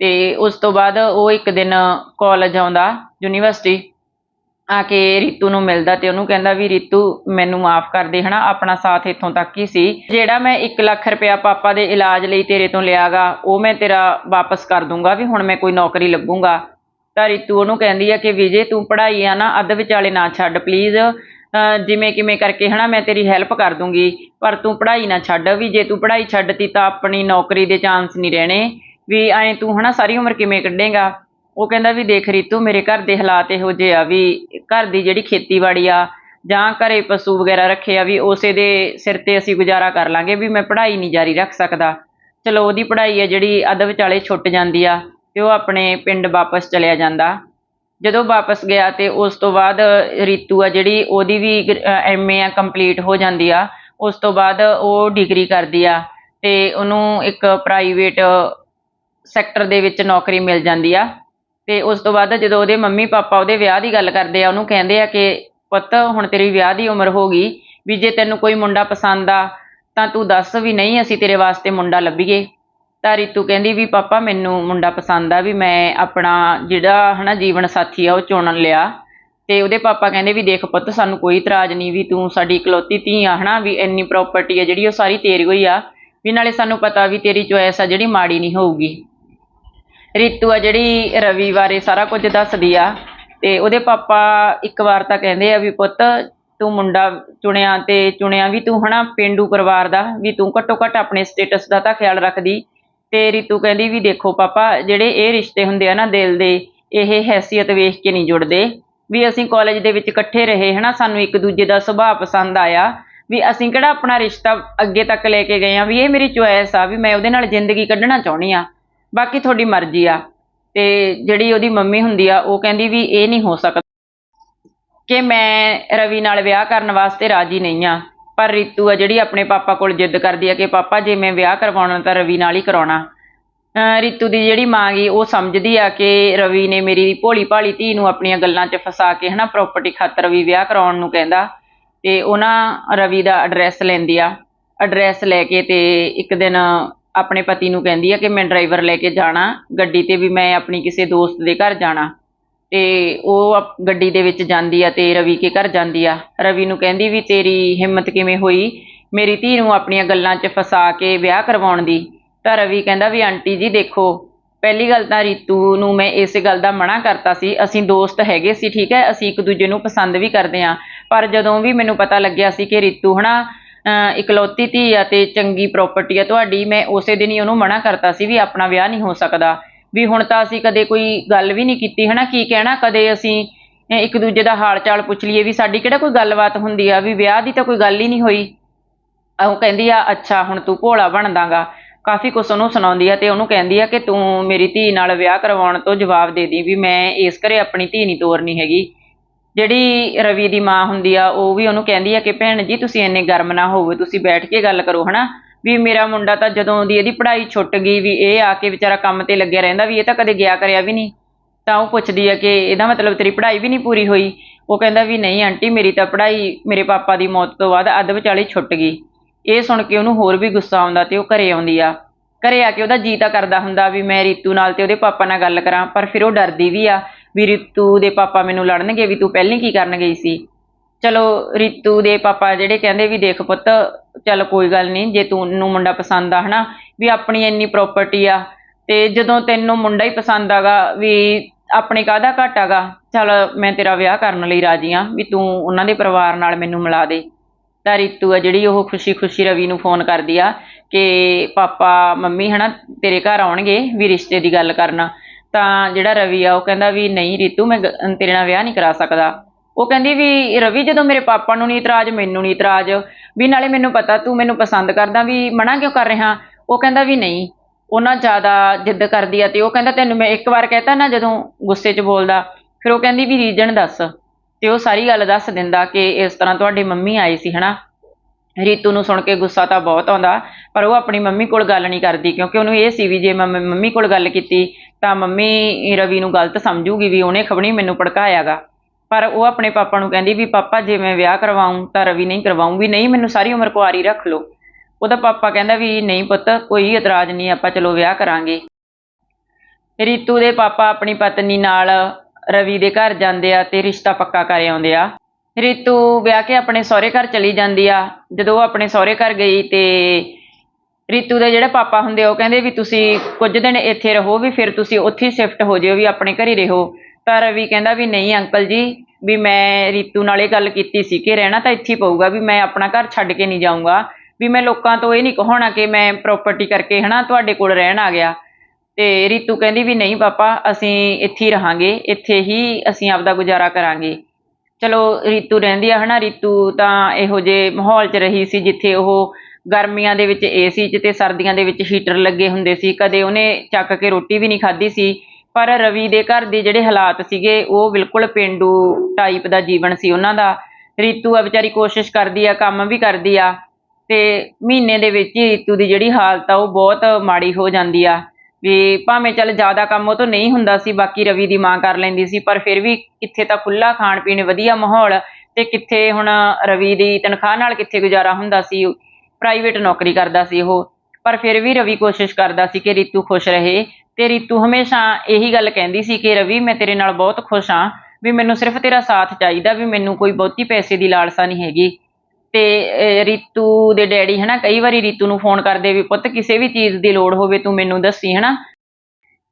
ਤੇ ਉਸ ਤੋਂ ਬਾਅਦ ਉਹ ਇੱਕ ਦਿਨ ਕਾਲਜ ਆਉਂਦਾ ਯੂਨੀਵਰਸਿਟੀ ਆ ਕੇ ਰੀਤੂ ਨੂੰ ਮਿਲਦਾ ਤੇ ਉਹਨੂੰ ਕਹਿੰਦਾ ਵੀ ਰੀਤੂ ਮੈਨੂੰ ਮਾਫ ਕਰ ਦੇ ਹਨਾ, ਆਪਣਾ ਸਾਥ ਇੱਥੋਂ ਤੱਕ ਹੀ ਸੀ। ਜਿਹੜਾ ਮੈਂ 1 ਲੱਖ ਰੁਪਇਆ ਪਾਪਾ ਦੇ ਇਲਾਜ ਲਈ ਤੇਰੇ ਤੋਂ ਲਿਆਗਾ, ਉਹ ਮੈਂ ਤੇਰਾ ਵਾਪਸ ਕਰ ਦੂੰਗਾ ਵੀ ਹੁਣ ਮੈਂ ਕੋਈ ਨੌਕਰੀ ਲੱਗੂੰਗਾ ਤਾਂ ਰਿਤੂ ਉਹਨੂੰ ਕਹਿੰਦੀ ਆ ਕਿ ਵਿਜੇ, ਤੂੰ ਪੜ੍ਹਾਈ ਆ ਨਾ, ਅੱਧ ਵਿਚਾਲੇ ਨਾ ਛੱਡ ਪਲੀਜ਼ ਜਿਵੇਂ ਕਿਵੇਂ ਕਰਕੇ ਹਨਾ, ਮੈਂ ਤੇਰੀ ਹੈਲਪ ਕਰ ਦੂੰਗੀ। ਪਰ ਤੂੰ ਪੜ੍ਹਾਈ ਨਾ ਛੱਡ ਵੀ ਜੇ ਤੂੰ ਪੜ੍ਹਾਈ ਛੱਡਤੀ ਤਾਂ ਆਪਣੀ ਨੌਕਰੀ ਦੇ ਚਾਂਸ ਨਹੀਂ ਰਹਿਣੇ। ਵੀ ਐਂ ਤੂੰ ਹਨਾ, ਸਾਰੀ ਉਮਰ ਕਿਵੇਂ ਕੱਢੇਗਾ? ਉਹ ਕਹਿੰਦਾ ਵੀ ਦੇਖ ਰੀਤੂ, ਮੇਰੇ ਘਰ ਦੇ ਹਾਲਾਤ ਇਹੋ ਜਿਹੇ ਆ ਵੀ ਘਰ ਦੀ ਜਿਹੜੀ ਖੇਤੀਬਾੜੀ ਆ ਜਾਂ ਘਰੇ ਪਸ਼ੂ ਵਗੈਰਾ ਰੱਖੇ ਆ ਵੀ ਉਸੇ ਦੇ ਸਿਰ ਤੇ ਅਸੀਂ ਗੁਜ਼ਾਰਾ ਕਰ ਲਾਂਗੇ ਵੀ ਮੈਂ ਪੜ੍ਹਾਈ ਨਹੀਂ ਜਾਰੀ ਰੱਖ ਸਕਦਾ। ਚਲੋ, ਉਹਦੀ ਪੜ੍ਹਾਈ ਆ ਜਿਹੜੀ ਅੱਧ ਵਿਚਾਲੇ ਛੁੱਟ ਜਾਂਦੀ ਆ। ਤੇ ਉਹ ਆਪਣੇ ਪਿੰਡ ਵਾਪਸ ਚਲਿਆ ਜਾਂਦਾ। ਜਦੋਂ ਵਾਪਸ ਗਿਆ ਤੇ ਉਸ ਤੋਂ ਬਾਅਦ ਰੀਤੂ ਆ ਜਿਹੜੀ ਉਹਦੀ ਵੀ ਐਮਏ ਆ ਕੰਪਲੀਟ ਹੋ ਜਾਂਦੀ ਆ, ਉਸ ਤੋਂ ਬਾਅਦ ਉਹ ਡਿਗਰੀ ਕਰਦੀ ਆ ਤੇ ਉਹਨੂੰ ਇੱਕ ਪ੍ਰਾਈਵੇਟ ਸੈਕਟਰ ਦੇ ਵਿੱਚ ਨੌਕਰੀ ਮਿਲ ਜਾਂਦੀ ਆ। ਤੇ ਉਸ ਤੋਂ ਬਾਅਦ ਜਦੋਂ ਉਹਦੇ ਮੰਮੀ ਪਾਪਾ ਉਹਦੇ ਵਿਆਹ ਦੀ ਗੱਲ ਕਰਦੇ ਆ, ਉਹਨੂੰ ਕਹਿੰਦੇ ਆ ਕਿ ਪੁੱਤ ਹੁਣ ਤੇਰੀ ਵਿਆਹ ਦੀ ਉਮਰ ਹੋ ਗਈ ਵੀ ਜੇ ਤੈਨੂੰ ਕੋਈ ਮੁੰਡਾ ਪਸੰਦ ਆ ਤਾਂ ਤੂੰ ਦੱਸ ਵੀ ਨਹੀਂ ਅਸੀਂ ਤੇਰੇ ਵਾਸਤੇ ਮੁੰਡਾ ਲੱਭੀਏ। ਤਾਂ ਰੀਤੂ ਕਹਿੰਦੀ ਵੀ ਪਾਪਾ ਮੈਨੂੰ ਮੁੰਡਾ ਪਸੰਦ ਆ ਵੀ ਮੈਂ ਆਪਣਾ ਜਿਹੜਾ ਹਨਾ ਜੀਵਨ ਸਾਥੀ ਆ ਉਹ ਚੁਣ ਲਿਆ। ਤੇ ਉਹਦੇ ਪਾਪਾ ਕਹਿੰਦੇ ਵੀ ਦੇਖ ਪੁੱਤ, ਸਾਨੂੰ ਕੋਈ ਇਤਰਾਜ਼ ਨਹੀਂ ਵੀ ਤੂੰ ਸਾਡੀ ਇਕਲੌਤੀ ਧੀ ਆ ਹਨਾ, ਵੀ ਇੰਨੀ ਪ੍ਰਾਪਰਟੀ ਆ ਜਿਹੜੀ ਉਹ ਸਾਰੀ ਤੇਰੀ ਹੋਈ ਆ, ਵੀ ਨਾਲੇ ਸਾਨੂੰ ਪਤਾ ਵੀ ਤੇਰੀ ਚੋਇਸ ਆ ਜਿਹੜੀ ਮਾੜੀ ਨਹੀਂ ਹੋਊਗੀ। ਰੀਤੂ ਆ ਜਿਹੜੀ ਰਵੀ ਬਾਰੇ ਸਾਰਾ ਕੁਝ ਦੱਸਦੀ ਆ, ਤੇ ਉਹਦੇ ਪਾਪਾ ਇੱਕ ਵਾਰ ਤਾਂ ਕਹਿੰਦੇ ਆ ਵੀ ਪੁੱਤ, ਤੂੰ ਮੁੰਡਾ ਚੁਣਿਆ ਤੇ ਚੁਣਿਆ ਵੀ ਤੂੰ ਹਨਾ ਪਿੰਡੂ ਪਰਿਵਾਰ ਦਾ, ਵੀ ਤੂੰ ਘੱਟੋ ਘੱਟ ਆਪਣੇ ਸਟੇਟਸ ਦਾ ਤਾਂ ਖਿਆਲ ਰੱਖਦੀ। ਤੇ ਰਿਤੂ ਕਹਿੰਦੀ ਵੀ ਦੇਖੋ ਪਾਪਾ, ਜਿਹੜੇ ਇਹ ਰਿਸ਼ਤੇ ਹੁੰਦੇ ਆ ਨਾ ਦਿਲ ਦੇ, ਇਹ ਹੈਸੀਅਤ ਵੇਖ ਕੇ ਨਹੀਂ ਜੁੜਦੇ। ਵੀ ਅਸੀਂ ਕਾਲਜ ਦੇ ਵਿੱਚ ਇਕੱਠੇ ਰਹੇ, ਹਨਾ, ਸਾਨੂੰ ਇੱਕ ਦੂਜੇ ਦਾ ਸੁਭਾਅ ਪਸੰਦ ਆਇਆ। ਵੀ ਅਸੀਂ ਕਿਹੜਾ ਆਪਣਾ ਰਿਸ਼ਤਾ ਅੱਗੇ ਤੱਕ ਲੈ ਕੇ ਗਏ ਆ, ਵੀ ਇਹ ਮੇਰੀ ਚੁਆਇਸ ਆ, ਵੀ ਮੈਂ ਉਹਦੇ ਨਾਲ ਜ਼ਿੰਦਗੀ ਕੱਢਣਾ ਚਾਹੁੰਦੀ ਆ, ਬਾਕੀ ਤੁਹਾਡੀ ਮਰਜ਼ੀ ਆ। ਤੇ ਜਿਹੜੀ ਉਹਦੀ ਮੰਮੀ ਹੁੰਦੀ ਆ, ਉਹ ਕਹਿੰਦੀ ਵੀ ਇਹ ਨਹੀਂ ਹੋ ਸਕਦਾ ਕਿ ਮੈਂ ਰਵੀ ਨਾਲ ਵਿਆਹ ਕਰਨ ਵਾਸਤੇ ਰਾਜੀ ਨਹੀਂ ਆ। ਪਰ ਰੀਤੂ ਆ ਜਿਹੜੀ ਆਪਣੇ ਪਾਪਾ ਕੋਲ ਜਿੱਦ ਕਰਦੀ ਆ ਕਿ ਪਾਪਾ ਜੇ ਮੈਂ ਵਿਆਹ ਕਰਵਾਉਣਾ ਤਾਂ ਰਵੀ ਨਾਲ ਹੀ ਕਰਾਉਣਾ। ਰੀਤੂ ਦੀ ਜਿਹੜੀ ਮਾਂ ਗੀ, ਉਹ ਸਮਝਦੀ ਆ ਕਿ ਰਵੀ ਨੇ ਮੇਰੀ ਭੋਲੀ ਭਾਲੀ ਧੀ ਨੂੰ ਆਪਣੀਆਂ ਗੱਲਾਂ 'ਚ ਫਸਾ ਕੇ ਹਨਾ ਪ੍ਰਾਪਰਟੀ ਖਾਤਰ ਵੀ ਵਿਆਹ ਕਰਾਉਣ ਨੂੰ ਕਹਿੰਦਾ। ਤੇ ਉਹਨਾਂ ਰਵੀ ਦਾ ਐਡਰੈਸ ਲੈਂਦੀ ਆ। ਐਡਰੈਸ ਲੈ ਕੇ ਤੇ ਇੱਕ ਦਿਨ ਆਪਣੇ ਪਤੀ ਨੂੰ ਕਹਿੰਦੀ ਆ ਕਿ ਮੈਂ ਡਰਾਈਵਰ ਲੈ ਕੇ ਜਾਣਾ, ਗੱਡੀ ਤੇ ਵੀ ਮੈਂ ਆਪਣੀ ਕਿਸੇ ਦੋਸਤ ਦੇ ਘਰ ਜਾਣਾ। ਤੇ ਉਹ ਗੱਡੀ ਦੇ ਵਿੱਚ ਜਾਂਦੀ ਆ ਤੇ ਰਵੀ ਕੇ ਘਰ ਜਾਂਦੀ ਆ। ਰਵੀ ਨੂੰ ਕਹਿੰਦੀ ਵੀ ਤੇਰੀ ਹਿੰਮਤ ਕਿਵੇਂ ਹੋਈ? ਮੇਰੀ ਧੀ ਨੂੰ ਆਪਣੀਆਂ ਗੱਲਾਂ 'ਚ ਫਸਾ ਕੇ ਵਿਆਹ ਕਰਵਾਉਣ ਦੀ। ਤਾਂ ਰਵੀ ਕਹਿੰਦਾ ਵੀ ਆਂਟੀ ਜੀ ਦੇਖੋ, ਪਹਿਲੀ ਗੱਲ ਤਾਂ ਰੀਤੂ ਨੂੰ ਮੈਂ ਇਸੇ ਗੱਲ ਦਾ ਮਨਾ ਕਰਤਾ ਸੀ। ਅਸੀਂ ਦੋਸਤ ਹੈਗੇ ਸੀ, ਠੀਕ ਹੈ? ਅਸੀਂ ਇੱਕ ਦੂਜੇ ਨੂੰ ਪਸੰਦ ਵੀ ਕਰਦੇ ਹਾਂ। ਪਰ ਜਦੋਂ ਵੀ ਮੈਨੂੰ ਪਤਾ ਲੱਗਿਆ ਸੀ ਕਿ ਰੀਤੂ ਹਨਾ, ਅਹ ਇਕਲੌਤੀ ਧੀ ਆ ਤੇ ਚੰਗੀ ਪ੍ਰਾਪਰਟੀ ਆ ਤੁਹਾਡੀ, ਮੈਂ ਉਸੇ ਦਿਨ ਹੀ ਉਹਨੂੰ ਮਨਾ ਕਰਤਾ ਸੀ ਵੀ ਆਪਣਾ ਵਿਆਹ ਨਹੀਂ ਹੋ ਸਕਦਾ। ਵੀ ਹੁਣ ਤਾਂ ਅਸੀਂ ਕਦੇ ਕੋਈ ਗੱਲ ਵੀ ਨਹੀਂ ਕੀਤੀ, ਹਨਾ? ਕੀ ਕਹਿਣਾ? ਕਦੇ ਅਸੀਂ ਇੱਕ ਦੂਜੇ ਦਾ ਹਾਲ ਚਾਲ ਪੁੱਛ ਲਈਏ ਵੀ ਸਾਡੀ ਕਿਹੜਾ ਕੋਈ ਗੱਲਬਾਤ ਹੁੰਦੀ ਆ? ਵੀ ਵਿਆਹ ਦੀ ਤਾਂ ਕੋਈ ਗੱਲ ਹੀ ਨਹੀਂ ਹੋਈ। ਉਹ ਕਹਿੰਦੀ ਆ, ਅੱਛਾ, ਹੁਣ ਤੂੰ ਭੋਲਾ ਬਣਦਾਗਾ। ਕਾਫੀ ਕੁਛ ਉਹਨੂੰ ਸੁਣਾਉਂਦੀ ਆ ਤੇ ਉਹਨੂੰ ਕਹਿੰਦੀ ਆ ਕਿ ਤੂੰ ਮੇਰੀ ਧੀ ਨਾਲ ਵਿਆਹ ਕਰਵਾਉਣ ਤੋਂ ਜਵਾਬ ਦੇ ਦੀ ਵੀ ਮੈਂ ਇਸ ਘਰੇ ਆਪਣੀ ਧੀ ਨਹੀਂ ਤੋਰਨੀ ਹੈਗੀ। ਜਿਹੜੀ ਰਵੀ ਦੀ ਮਾਂ ਹੁੰਦੀ ਆ, ਉਹ ਵੀ ਉਹਨੂੰ ਕਹਿੰਦੀ ਆ ਕਿ, ਭੈਣ ਜੀ, ਤੁਸੀਂ ਇੰਨੇ ਗਰਮ ਨਾ ਹੋਵੋ, ਤੁਸੀਂ ਬੈਠ ਕੇ ਗੱਲ ਕਰੋ, ਹਨਾ? ਵੀ ਮੇਰਾ ਮੁੰਡਾ ਤਾਂ ਜਦੋਂ ਦੀ ਇਹਦੀ ਪੜ੍ਹਾਈ ਛੁੱਟ ਗਈ ਵੀ ਇਹ ਆ ਕੇ ਵਿਚਾਰਾ ਕੰਮ ਤੇ ਲੱਗਿਆ ਰਹਿੰਦਾ ਵੀ ਇਹ ਤਾਂ ਕਦੇ ਗਿਆ ਕਰਿਆ ਵੀ ਨਹੀਂ, ਤਾਂ ਉਹ ਪੁੱਛਦੀ ਆ ਕਿ ਇਹਦਾ ਮਤਲਬ ਤੇਰੀ ਪੜ੍ਹਾਈ ਵੀ ਨਹੀਂ ਪੂਰੀ ਹੋਈ? ਉਹ ਕਹਿੰਦਾ ਵੀ ਨਹੀਂ ਆਂਟੀ, ਮੇਰੀ ਤਾਂ ਪੜ੍ਹਾਈ ਮੇਰੇ ਪਾਪਾ ਦੀ ਮੌਤ ਤੋਂ ਬਾਅਦ ਅੱਧ ਵਿਚਾਲੇ ਛੁੱਟ ਗਈ। ਇਹ ਸੁਣ ਕੇ ਉਹਨੂੰ ਹੋਰ ਵੀ ਗੁੱਸਾ ਆਉਂਦਾ ਤੇ ਉਹ ਘਰੇ ਆਉਂਦੀ ਆ। ਘਰੇ ਆ ਕੇ ਉਹਦਾ ਜੀ ਤਾਂ ਕਰਦਾ ਹੁੰਦਾ ਵੀ ਮੈਂ ਰੀਤੂ ਨਾਲ ਤੇ ਉਹਦੇ ਪਾਪਾ ਨਾਲ ਗੱਲ ਕਰਾਂ, ਪਰ ਫਿਰ ਉਹ ਡਰਦੀ ਵੀ ਆ ਵੀ ਰੀਤੂ ਦੇ ਪਾਪਾ ਮੈਨੂੰ ਲੜਨਗੇ ਵੀ ਤੂੰ ਪਹਿਲਾਂ ਕੀ ਕਰਨ ਗਈ ਸੀ? ਚਲੋ, ਰੀਤੂ ਦੇ ਪਾਪਾ ਜਿਹੜੇ ਕਹਿੰਦੇ ਵੀ ਦੇਖ ਪੁੱਤ ਚੱਲ ਕੋਈ ਗੱਲ ਨਹੀਂ, ਜੇ ਤੂੰ ਨੂੰ ਮੁੰਡਾ ਪਸੰਦ ਆ, ਹਨਾ, ਵੀ ਆਪਣੀ ਇੰਨੀ ਪ੍ਰਾਪਰਟੀ ਆ, ਤੇ ਜਦੋਂ ਤੈਨੂੰ ਮੁੰਡਾ ਹੀ ਪਸੰਦ ਆਗਾ, ਵੀ ਆਪਣੇ ਕਾਹਦਾ ਘਾਟਾਗਾ ਚਲ ਮੈਂ ਤੇਰਾ ਵਿਆਹ ਕਰਨ ਲਈ ਰਾਜੀ ਆ, ਵੀ ਤੂੰ ਉਹਨਾਂ ਦੇ ਪਰਿਵਾਰ ਨਾਲ ਮੈਨੂੰ ਮਿਲਾ ਦੇ। ਤਾਂ ਰੀਤੂ ਆ ਜਿਹੜੀ ਉਹ ਖੁਸ਼ੀ-ਖੁਸ਼ੀ ਰਵੀ ਨੂੰ ਫੋਨ ਕਰਦੀ ਆ ਕਿ ਪਾਪਾ, ਮੰਮੀ, ਹਨਾ, ਤੇਰੇ ਘਰ ਆਉਣਗੇ ਵੀ ਰਿਸ਼ਤੇ ਦੀ ਗੱਲ ਕਰਨਾ। ਤਾਂ ਜਿਹੜਾ ਰਵੀ ਆ, ਉਹ ਕਹਿੰਦਾ ਵੀ ਨਹੀਂ, ਰੀਤੂ, ਮੈਂ ਤੇਰੇ ਨਾਲ ਵਿਆਹ ਨਹੀਂ ਕਰਾ ਸਕਦਾ। ਉਹ ਕਹਿੰਦੀ ਵੀ ਰਵੀ ਜਦੋਂ ਮੇਰੇ ਪਾਪਾ ਨੂੰ ਨਹੀਂ ਇਤਰਾਜ਼ ਮੈਨੂੰ ਨਹੀਂ ਇਤਰਾਜ਼ ਵੀ ਨਾਲੇ ਮੈਨੂੰ ਪਤਾ, ਤੂੰ ਮੈਨੂੰ ਪਸੰਦ ਕਰਦਾ ਵੀ ਮਨਾ ਕਿਉਂ ਕਰ ਰਿਹਾ? ਉਹ ਕਹਿੰਦਾ ਵੀ ਨਹੀਂ ਉਹਨਾਂ ਜ਼ਿਆਦਾ ਜਿੱਦ ਕਰਦੀ ਆ ਤੇ ਉਹ ਕਹਿੰਦਾ ਤੈਨੂੰ ਮੈਂ ਇੱਕ ਵਾਰ ਕਹਿਤਾ ਨਾ ਜਦੋਂ ਗੁੱਸੇ 'ਚ ਬੋਲਦਾ, ਫਿਰ ਉਹ ਕਹਿੰਦੀ ਵੀ ਰੀਜਨ ਦੱਸ। ਤੇ ਉਹ ਸਾਰੀ ਗੱਲ ਦੱਸ ਦਿੰਦਾ ਕਿ ਇਸ ਤਰ੍ਹਾਂ ਤੁਹਾਡੀ ਮੰਮੀ ਆਈ ਸੀ, ਹਨਾ? ਰੀਤੂ ਨੂੰ ਸੁਣ ਕੇ ਗੁੱਸਾ ਤਾਂ ਬਹੁਤ ਆਉਂਦਾ, ਪਰ ਉਹ ਆਪਣੀ ਮੰਮੀ ਕੋਲ ਗੱਲ ਨਹੀਂ ਕਰਦੀ, ਕਿਉਂਕਿ ਉਹਨੂੰ ਇਹ ਸੀ ਵੀ ਜੇ ਮੈਂ ਮੰਮੀ ਕੋਲ ਗੱਲ ਕੀਤੀ ਤਾਂ ਮੰਮੀ ਰਵੀ ਨੂੰ ਗਲਤ ਸਮਝੂਗੀ ਵੀ ਉਹਨੇ ਖਬਣੀ ਮੈਨੂੰ ਭੜਕਾਇਆਗਾ। ਪਰ ਉਹ ਆਪਣੇ ਪਾਪਾ ਨੂੰ ਕਹਿੰਦੀ ਵੀ ਪਾਪਾ ਜੇ ਮੈਂ ਵਿਆਹ ਕਰਵਾਉਂ ਤਾਂ ਰਵੀ ਨਹੀਂ ਕਰਵਾਉਂ ਵੀ ਨਹੀਂ ਮੈਨੂੰ ਸਾਰੀ ਉਮਰ ਕੁਆਰੀ ਰੱਖ ਲਓ। ਉਹਦਾ ਪਾਪਾ ਕਹਿੰਦਾ ਵੀ ਨਹੀਂ ਪੁੱਤ ਕੋਈ ਇਤਰਾਜ਼ ਨਹੀਂ ਆਪਾਂ ਚਲੋ ਵਿਆਹ ਕਰਾਂਗੇ। ਰੀਤੂ ਦੇ ਪਾਪਾ ਆਪਣੀ ਪਤਨੀ ਨਾਲ ਰਵੀ ਦੇ ਘਰ ਜਾਂਦੇ ਆ ਤੇ ਰਿਸ਼ਤਾ ਪੱਕਾ ਕਰ ਆਉਂਦੇ ਆ। ਰੀਤੂ ਵਿਆਹ ਕੇ ਆਪਣੇ ਸਹੁਰੇ ਘਰ ਚਲੀ ਜਾਂਦੀ ਆ। ਜਦੋਂ ਉਹ ਆਪਣੇ ਸਹੁਰੇ ਘਰ ਗਈ ਤੇ ਰੀਤੂ ਦੇ ਜਿਹੜੇ ਪਾਪਾ ਹੁੰਦੇ ਆ, ਉਹ ਕਹਿੰਦੇ ਵੀ ਤੁਸੀਂ ਕੁਝ ਦਿਨ ਇੱਥੇ ਰਹੋ ਵੀ ਫਿਰ ਤੁਸੀਂ ਉੱਥੇ ਸ਼ਿਫਟ ਹੋ ਜਿਓ ਵੀ ਆਪਣੇ ਘਰ ਹੀ ਰਹੋ। ਤਾਂ ਰਵੀ ਕਹਿੰਦਾ ਵੀ ਨਹੀਂ ਅੰਕਲ ਜੀ, ਵੀ ਮੈਂ ਰੀਤੂ ਨਾਲ ਇਹ ਗੱਲ ਕੀਤੀ ਸੀ ਕਿ ਰਹਿਣਾ ਤਾਂ ਇੱਥੇ ਹੀ ਪਊਗਾ, ਵੀ ਮੈਂ ਆਪਣਾ ਘਰ ਛੱਡ ਕੇ ਨਹੀਂ ਜਾਊਂਗਾ, ਵੀ ਮੈਂ ਲੋਕਾਂ ਤੋਂ ਇਹ ਨਹੀਂ ਕਹਾਉਣਾ ਕਿ ਮੈਂ ਪ੍ਰਾਪਰਟੀ ਕਰਕੇ ਹਨਾ ਤੁਹਾਡੇ ਕੋਲ ਰਹਿਣ ਆ ਗਿਆ। ਤੇ ਰੀਤੂ ਕਹਿੰਦੀ ਵੀ ਨਹੀਂ ਪਾਪਾ, ਅਸੀਂ ਇੱਥੇ ਹੀ ਰਹਾਂਗੇ, ਇੱਥੇ ਹੀ ਅਸੀਂ ਆਪਦਾ ਗੁਜ਼ਾਰਾ ਕਰਾਂਗੇ। ਚਲੋ ਰੀਤੂ ਰਹਿੰਦੀ ਆ ਹਨਾ, ਰੀਤੂ ਤਾਂ ਇਹੋ ਜਿਹੇ ਮਾਹੌਲ 'ਚ ਰਹੀ ਸੀ ਜਿੱਥੇ ਉਹ ਗਰਮੀਆਂ ਦੇ ਵਿੱਚ ਏਸੀ 'ਚ ਤੇ ਸਰਦੀਆਂ ਦੇ ਵਿੱਚ ਹੀਟਰ ਲੱਗੇ ਹੁੰਦੇ ਸੀ, ਕਦੇ ਉਹਨੇ ਚੱਕ ਕੇ ਰੋਟੀ ਵੀ ਨਹੀਂ ਖਾਧੀ ਸੀ। ਪਰ ਰਵੀ ਦੇ ਘਰ ਦੇ ਜਿਹੜੇ ਹਾਲਾਤ ਸੀਗੇ, ਉਹ ਬਿਲਕੁਲ ਪੇਂਡੂ ਟਾਈਪ ਦਾ ਜੀਵਨ ਸੀ ਉਹਨਾਂ ਦਾ। ਰੀਤੂ ਆ ਵਿਚਾਰੀ ਕੋਸ਼ਿਸ਼ ਕਰਦੀ ਆ, ਕੰਮ ਵੀ ਕਰਦੀ ਆ ਤੇ ਮਹੀਨੇ ਦੇ ਵਿੱਚ ਹੀ ਰੀਤੂ ਦੀ ਜਿਹੜੀ ਹਾਲਤ ਆ, ਉਹ ਬਹੁਤ ਮਾੜੀ ਹੋ ਜਾਂਦੀ ਆ। ਵੀ ਭਾਵੇਂ ਚੱਲ ਜ਼ਿਆਦਾ ਕੰਮ ਉਹ ਤੋਂ ਨਹੀਂ ਹੁੰਦਾ ਸੀ, ਬਾਕੀ ਰਵੀ ਦੀ ਮਾਂ ਕਰ ਲੈਂਦੀ ਸੀ, ਪਰ ਫਿਰ ਵੀ ਕਿੱਥੇ ਤਾਂ ਖੁੱਲਾ ਖਾਣ ਪੀਣ ਵਧੀਆ ਮਾਹੌਲ ਤੇ ਕਿੱਥੇ ਹੁਣ ਰਵੀ ਦੀ ਤਨਖਾਹ ਨਾਲ ਕਿੱਥੇ ਗੁਜ਼ਾਰਾ ਹੁੰਦਾ ਸੀ ਪ੍ਰਾਈਵੇਟ ਨੌਕਰੀ ਕਰਦਾ ਸੀ ਉਹ। ਪਰ ਫਿਰ ਵੀ ਰਵੀ ਕੋਸ਼ਿਸ਼ ਕਰਦਾ ਸੀ ਕਿ ਰੀਤੂ ਖੁਸ਼ ਰਹੇ ਤੇ ਰੀਤੂ ਹਮੇਸ਼ਾ ਇਹੀ ਗੱਲ ਕਹਿੰਦੀ ਸੀ ਕਿ ਰਵੀ ਮੈਂ ਤੇਰੇ ਨਾਲ ਬਹੁਤ ਖੁਸ਼ ਹਾਂ ਵੀ ਮੈਨੂੰ ਸਿਰਫ ਤੇਰਾ ਸਾਥ ਚਾਹੀਦਾ ਵੀ ਮੈਨੂੰ ਕੋਈ ਬਹੁਤੀ ਪੈਸੇ ਦੀ ਲਾਲਸਾ ਨਹੀਂ ਹੈਗੀ। ਤੇ ਅਹ, ਰੀਤੂ ਦੇ ਡੈਡੀ ਹਨਾ ਕਈ ਵਾਰੀ ਰੀਤੂ ਨੂੰ ਫੋਨ ਕਰਦੇ ਵੀ ਪੁੱਤ ਕਿਸੇ ਵੀ ਚੀਜ਼ ਦੀ ਲੋੜ ਹੋਵੇ ਤੂੰ ਮੈਨੂੰ ਦੱਸੀ ਹਨਾ।